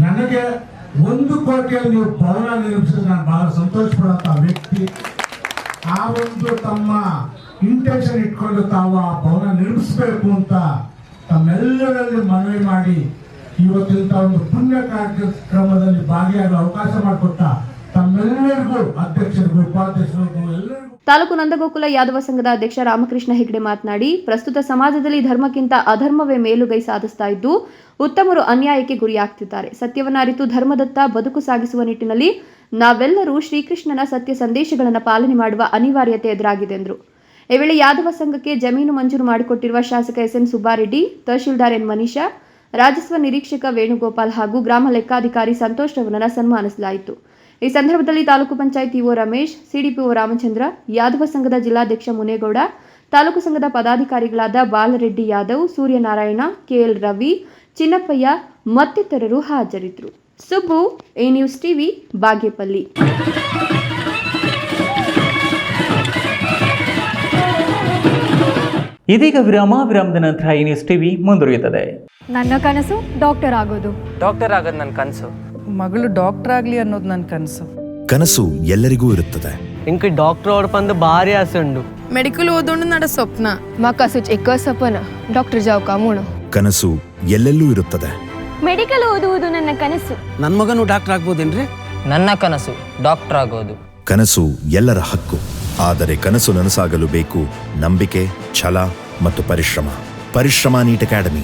ನನಗೆ ಒಂದು ಕೋಟಿಯಲ್ಲಿ ನೀವು ಭವನ ನಿರ್ಮಿಸಿದ್ರೆ ನಾನು ಬಹಳ ಸಂತೋಷ ಪಡುವಂತ ವ್ಯಕ್ತಿ. ಆ ಒಂದು ತಮ್ಮ ಇಂಟೆನ್ಷನ್ ಇಟ್ಕೊಂಡು ತಾವು ಆ ಭವನ ನಿರ್ಮಿಸಬೇಕು ಅಂತ ತಮ್ಮೆಲ್ಲರಲ್ಲಿ ಮನವಿ ಮಾಡಿ ಇವತ್ತಿನ ಒಂದು ಪುಣ್ಯ ಕಾರ್ಯಕ್ರಮದಲ್ಲಿ ಭಾಗಿಯಾಗಲು ಅವಕಾಶ ಮಾಡಿಕೊಟ್ಟ ತಾಲೂಕು ನಂದಗೋಕುಲ ಯಾದವ ಸಂಘದ ಅಧ್ಯಕ್ಷ ರಾಮಕೃಷ್ಣ ಹೆಗಡೆ ಮಾತನಾಡಿ, ಪ್ರಸ್ತುತ ಸಮಾಜದಲ್ಲಿ ಧರ್ಮಕ್ಕಿಂತ ಅಧರ್ಮವೇ ಮೇಲುಗೈ ಸಾಧಿಸ್ತಾ ಇದ್ದು, ಉತ್ತಮರು ಅನ್ಯಾಯಕ್ಕೆ ಗುರಿಯಾಗ್ತಿದ್ದಾರೆ. ಸತ್ಯವನ್ನ ಅರಿತು ಧರ್ಮದತ್ತ ಬದುಕು ಸಾಗಿಸುವ ನಿಟ್ಟಿನಲ್ಲಿ ನಾವೆಲ್ಲರೂ ಶ್ರೀಕೃಷ್ಣನ ಸತ್ಯ ಸಂದೇಶಗಳನ್ನು ಪಾಲನೆ ಮಾಡುವ ಅನಿವಾರ್ಯತೆ ಎದುರಾಗಿದೆ ಎಂದರು. ಈ ವೇಳೆ ಯಾದವ ಸಂಘಕ್ಕೆ ಜಮೀನು ಮಂಜೂರು ಮಾಡಿಕೊಟ್ಟಿರುವ ಶಾಸಕ S N Subbareddy, tahsildar N Manisha ರಾಜಸ್ವ ನಿರೀಕ್ಷಕ ವೇಣುಗೋಪಾಲ್ ಹಾಗೂ ಗ್ರಾಮ ಲೆಕ್ಕಾಧಿಕಾರಿ ಸಂತೋಷ್ ರವರನ್ನ ಸನ್ಮಾನಿಸಲಾಯಿತು. ಈ ಸಂದರ್ಭದಲ್ಲಿ ತಾಲೂಕು ಪಂಚಾಯತ್ ಇಒ ರಮೇಶ್ ಸಿಡಿಪಿಒ ರಾಮಚಂದ್ರ ಯಾದವ ಸಂಘದ ಜಿಲ್ಲಾಧ್ಯಕ್ಷ ಮುನೇಗೌಡ ತಾಲೂಕು ಸಂಘದ ಪದಾಧಿಕಾರಿಗಳಾದ ಬಾಲರೆಡ್ಡಿ ಯಾದವ್ ಸೂರ್ಯನಾರಾಯಣ ಕೆಎಲ್ ರವಿ ಚಿನ್ನಪ್ಪಯ್ಯ ಮತ್ತಿತರರು ಹಾಜರಿದ್ದರು. Subbu A news TV Bagepalli. ಇದೀಗ ವಿರಾಮ ವಿರಾಮದ ನಂತರ ಈ ನ್ಯೂಸ್ ಟಿವಿ ಮುಂದುವರಿಯುತ್ತದೆ. ನನ್ನ ಕನಸು ಡಾಕ್ಟರ್ ಆಗೋದು. ಡಾಕ್ಟರ್ ಆಗೋದು ನನ್ನ ಕನಸು. ಮಗಳು ಡಾಕ್ಟರ್ ಆಗಲಿ ಅನ್ನೋದು ನನ್ನ ಕನಸು ಕನಸು ಎಲ್ಲರಿಗೂ ಇರುತ್ತದೆ ఇంక డాక్టర్ ఓడపందు భారీ ఆశ ఉండు ಮೆಡಿಕಲ್ ಓದೋಣ ನಡ ಸ್ವಪ್ನ ಮಾಕಾಸು ಚಿಕ್ಕ ಸಪನ ಡಾಕ್ಟರ್ ಜಾವ್ ಕಾಮೂಣ ಕನಸು ಎಲ್ಲೆಲ್ಲೂ ಇರುತ್ತದೆ ಮೆಡಿಕಲ್ ಓದುವುದು ನನ್ನ ಕನಸು ನನ್ನ ಮಗನು ಡಾಕ್ಟರ್ ಆಗ್ಬೋದೇನ್ರಿ ನನ್ನ ಕನಸು ಡಾಕ್ಟರ್ ಆಗೋದು ಕನಸು ಎಲ್ಲರ ಹಕ್ಕು ಆದರೆ ಕನಸು ನನಸಾಗಲು ಬೇಕು ನಂಬಿಕೆ ಛಲ ಮತ್ತು ಪರಿಶ್ರಮ ಪರಿಶ್ರಮ ನೀಟ್ ಅಕಾಡೆಮಿ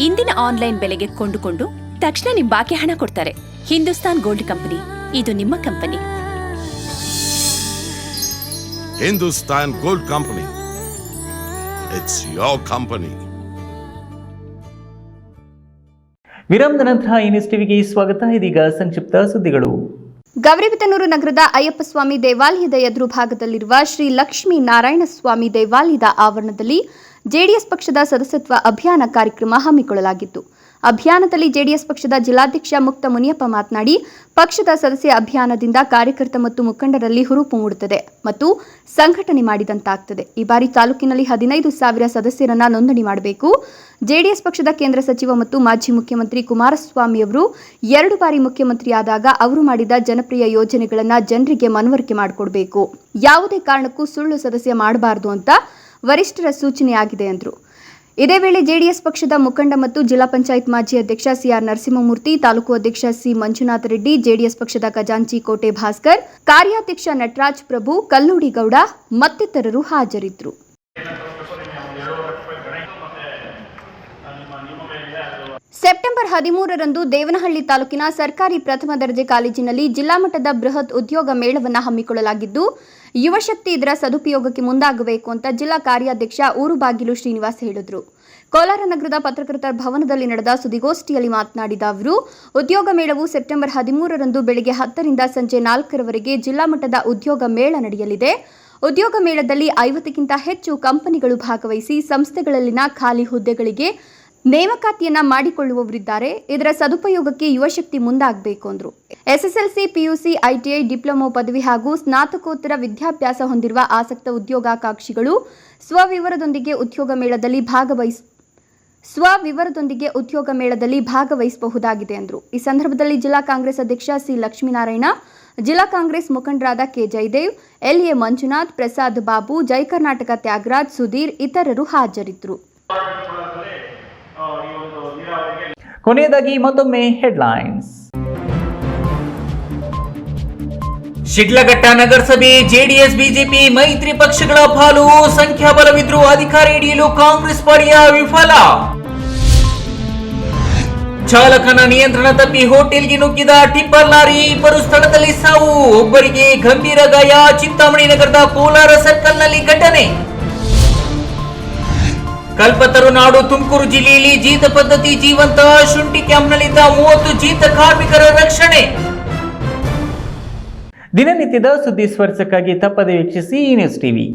ಇಂದಿನ ಆನ್ಲೈನ್ ಬೆಲೆಗೆ ಕೊಂಡುಕೊಂಡು ತಕ್ಷಣ ನಿಮ್ ಬಾಕಿ ಹಣ ಕೊಡ್ತಾರೆ. Hindustan gold company. ಇದು ನಿಮ್ಮ company. Hindustan gold company. It's your company ವಿರಾಮದ ನಂತರ ಟಿವಿಗೆ ಸ್ವಾಗತ. ಇದೀಗ ಸಂಕ್ಷಿಪ್ತ ಸುದ್ದಿಗಳು. ಗೌರಿಬಿದನೂರು ನಗರದ ಅಯ್ಯಪ್ಪ ಸ್ವಾಮಿ ದೇವಾಲಯದ ಎದುರು ಭಾಗದಲ್ಲಿರುವ ಶ್ರೀ ಲಕ್ಷ್ಮೀ ನಾರಾಯಣ ಸ್ವಾಮಿ ದೇವಾಲಯದ ಆವರಣದಲ್ಲಿ ಜೆಡಿಎಸ್ ಪಕ್ಷದ ಸದಸ್ಯತ್ವ ಅಭಿಯಾನ ಕಾರ್ಯಕ್ರಮ ಹಮ್ಮಿಕೊಳ್ಳಲಾಗಿತ್ತು. ಅಭಿಯಾನದಲ್ಲಿ ಜೆಡಿಎಸ್ ಪಕ್ಷದ ಜಿಲ್ಲಾಧ್ಯಕ್ಷ ಮುಕ್ತ ಮುನಿಯಪ್ಪ ಮಾತನಾಡಿ, ಪಕ್ಷದ ಸದಸ್ಯ ಅಭಿಯಾನದಿಂದ ಕಾರ್ಯಕರ್ತ ಮತ್ತು ಮುಖಂಡರಲ್ಲಿ ಹುರುಪು ಮೂಡುತ್ತದೆ ಮತ್ತು ಸಂಘಟನೆ ಮಾಡಿದಂತಾಗ್ತದೆ. ಈ ಬಾರಿ ತಾಲೂಕಿನಲ್ಲಿ ಹದಿನೈದು ಸಾವಿರ ಸದಸ್ಯರನ್ನ ನೋಂದಣಿ ಮಾಡಬೇಕು. ಜೆಡಿಎಸ್ ಪಕ್ಷದ ಕೇಂದ್ರ ಸಚಿವ ಮತ್ತು ಮಾಜಿ ಮುಖ್ಯಮಂತ್ರಿ ಕುಮಾರಸ್ವಾಮಿ ಅವರು ಎರಡು ಬಾರಿ ಮುಖ್ಯಮಂತ್ರಿಯಾದಾಗ ಅವರು ಮಾಡಿದ ಜನಪ್ರಿಯ ಯೋಜನೆಗಳನ್ನ ಜನರಿಗೆ ಮನವರಿಕೆ ಮಾಡಿಕೊಡಬೇಕು. ಯಾವುದೇ ಕಾರಣಕ್ಕೂ ಸುಳ್ಳು ಸದಸ್ಯ ಮಾಡಬಾರದು ಅಂತ ವರಿಷ್ಠರ ಸೂಚನೆಯಾಗಿದೆ ಎಂದರು ಇದೇ ವೇಳೆ ಜೆಡಿಎಸ್ ಪಕ್ಷದ ಮುಖಂಡ ಮತ್ತು ಜಿಲ್ಲಾ ಪಂಚಾಯತ್ ಮಾಜಿ ಅಧ್ಯಕ್ಷ ಸಿಆರ್ ನರಸಿಂಹಮೂರ್ತಿ, ತಾಲೂಕು ಅಧ್ಯಕ್ಷ ಸಿ ಮಂಜುನಾಥ ರೆಡ್ಡಿ, ಜೆಡಿಎಸ್ ಪಕ್ಷದ ಖಜಾಂಚಿ ಕೋಟೆ ಭಾಸ್ಕರ್, ಕಾರ್ಯಾಧ್ಯಕ್ಷ ನಟರಾಜ್ ಪ್ರಭು, ಕಲ್ಲೂಡಿಗೌಡ ಮತ್ತಿತರರು ಹಾಜರಿದ್ದರು ಸೆಪ್ಟೆಂಬರ್ ಹದಿಮೂರರಂದು ದೇವನಹಳ್ಳಿ ತಾಲೂಕಿನ ಸರ್ಕಾರಿ ಪ್ರಥಮ ದರ್ಜೆ ಕಾಲೇಜಿನಲ್ಲಿ ಜಿಲ್ಲಾ ಮಟ್ಟದ ಬೃಹತ್ ಉದ್ಯೋಗ ಮೇಳವನ್ನು ಹಮ್ಮಿಕೊಳ್ಳಲಾಗಿದ್ದು ಯುವಶಕ್ತಿ ಇದರ ಸದುಪಯೋಗಕ್ಕೆ ಮುಂದಾಗಬೇಕು ಅಂತ ಜಿಲ್ಲಾ ಕಾರ್ಯಾಧ್ಯಕ್ಷ ಊರುಬಾಗಿಲು ಶ್ರೀನಿವಾಸ್ ಹೇಳಿದರು. ಕೋಲಾರ ನಗರದ ಪತ್ರಕರ್ತರ ಭವನದಲ್ಲಿ ನಡೆದ ಸುದ್ದಿಗೋಷ್ಠಿಯಲ್ಲಿ ಮಾತನಾಡಿದ ಅವರು, ಉದ್ಯೋಗ ಮೇಳವು ಸೆಪ್ಟೆಂಬರ್ ಹದಿಮೂರರಂದು ಬೆಳಗ್ಗೆ ಹತ್ತರಿಂದ ಸಂಜೆ ನಾಲ್ಕರವರೆಗೆ ಜಿಲ್ಲಾ ಮಟ್ಟದ ಉದ್ಯೋಗ ಮೇಳ ನಡೆಯಲಿದೆ. ಉದ್ಯೋಗ ಮೇಳದಲ್ಲಿ ಐವತ್ತಕ್ಕಿಂತ ಹೆಚ್ಚು ಕಂಪನಿಗಳು ಭಾಗವಹಿಸಿ ಸಂಸ್ಥೆಗಳಲ್ಲಿನ ಖಾಲಿ ಹುದ್ದೆಗಳಿಗೆ ನೇಮಕಾತಿಯನ್ನ ಮಾಡಿಕೊಳ್ಳುವವರಿದ್ದಾರೆ. ಇದರ ಸದುಪಯೋಗಕ್ಕೆ ಯುವಶಕ್ತಿ ಮುಂದಾಗಬೇಕು ಅಂದರು. ಎಸ್ಎಸ್ಎಲ್ಸಿ, ಪಿಯುಸಿ, ಐಟಿಐ, ಡಿಪ್ಲೊಮೊ ಪದವಿ ಹಾಗೂ ಸ್ನಾತಕೋತ್ತರ ವಿದ್ಯಾಭ್ಯಾಸ ಹೊಂದಿರುವ ಆಸಕ್ತ ಉದ್ಯೋಗಾಕಾಂಕ್ಷಿಗಳು ಸ್ವವಿವರದೊಂದಿಗೆ ಉದ್ಯೋಗ ಮೇಳದಲ್ಲಿ ಭಾಗವಹಿಸ ಸ್ವವಿವರದೊಂದಿಗೆ ಉದ್ಯೋಗ ಮೇಳದಲ್ಲಿ ಭಾಗವಹಿಸಬಹುದಾಗಿದೆ ಎಂದರು ಈ ಸಂದರ್ಭದಲ್ಲಿ ಜಿಲ್ಲಾ ಕಾಂಗ್ರೆಸ್ ಅಧ್ಯಕ್ಷ ಸಿ ಲಕ್ಷ್ಮೀನಾರಾಯಣ, ಜಿಲ್ಲಾ ಕಾಂಗ್ರೆಸ್ ಮುಖಂಡರಾದ K Jayadev L A Manjunath, Prasad Babu, Jai Karnataka Tyagaraj, Sudhir ಇತರರು ಹಾಜರಿದ್ದರು. ಕೊನೆಯದಾಗಿ ಮತ್ತೊಮ್ಮೆ ಹೆಡ್ಲೈನ್ಸ್. ಶಿಡ್ಲಘಟ್ಟ ನಗರಸಭೆ ಜೆಡಿಎಸ್, ಬಿಜೆಪಿ ಮೈತ್ರಿ ಪಕ್ಷಗಳ ಪಾಲು ಸಂಖ್ಯಾಬಲವಿದ್ರೂ ಅಧಿಕಾರ ಹಿಡಿಯಲು ಕಾಂಗ್ರೆಸ್ ಪಡೆಯ ವಿಫಲ. ಚಾಲಕನ ನಿಯಂತ್ರಣ ತಪ್ಪಿ ಹೋಟೆಲ್ಗೆ ನುಗ್ಗಿದ ಟಿಪ್ಪರ್ ಲಾರಿ ಇಬ್ಬರು ಸ್ಥಳದಲ್ಲಿ ಸಾವು. ಒಬ್ಬರಿಗೆ ಗಂಭೀರ ಗಾಯ. ಚಿಂತಾಮಣಿ ನಗರದ ಕೋಲಾರ ಸರ್ಕಲ್ನಲ್ಲಿ ಘಟನೆ. ಕಲ್ಪತರು ನಾಡು ತುಮಕೂರು ಜಿಲ್ಲೆಯಲ್ಲಿ ಜೀತ ಪದ್ಧತಿ ಜೀವಂತ ಶುಂಠಿ ಕ್ಯಾಂಪ್ನಲ್ಲಿದ್ದ ಮೂವತ್ತು ಜೀತ ಕಾರ್ಮಿಕರ ರಕ್ಷಣೆ. ದಿನನಿತ್ಯದ ಸುದ್ದಿ ಸ್ಪರ್ಶಕ್ಕಾಗಿ ತಪ್ಪದೆ ವೀಕ್ಷಿಸಿ ಈ ನ್ಯೂಸ್ ಟಿವಿ.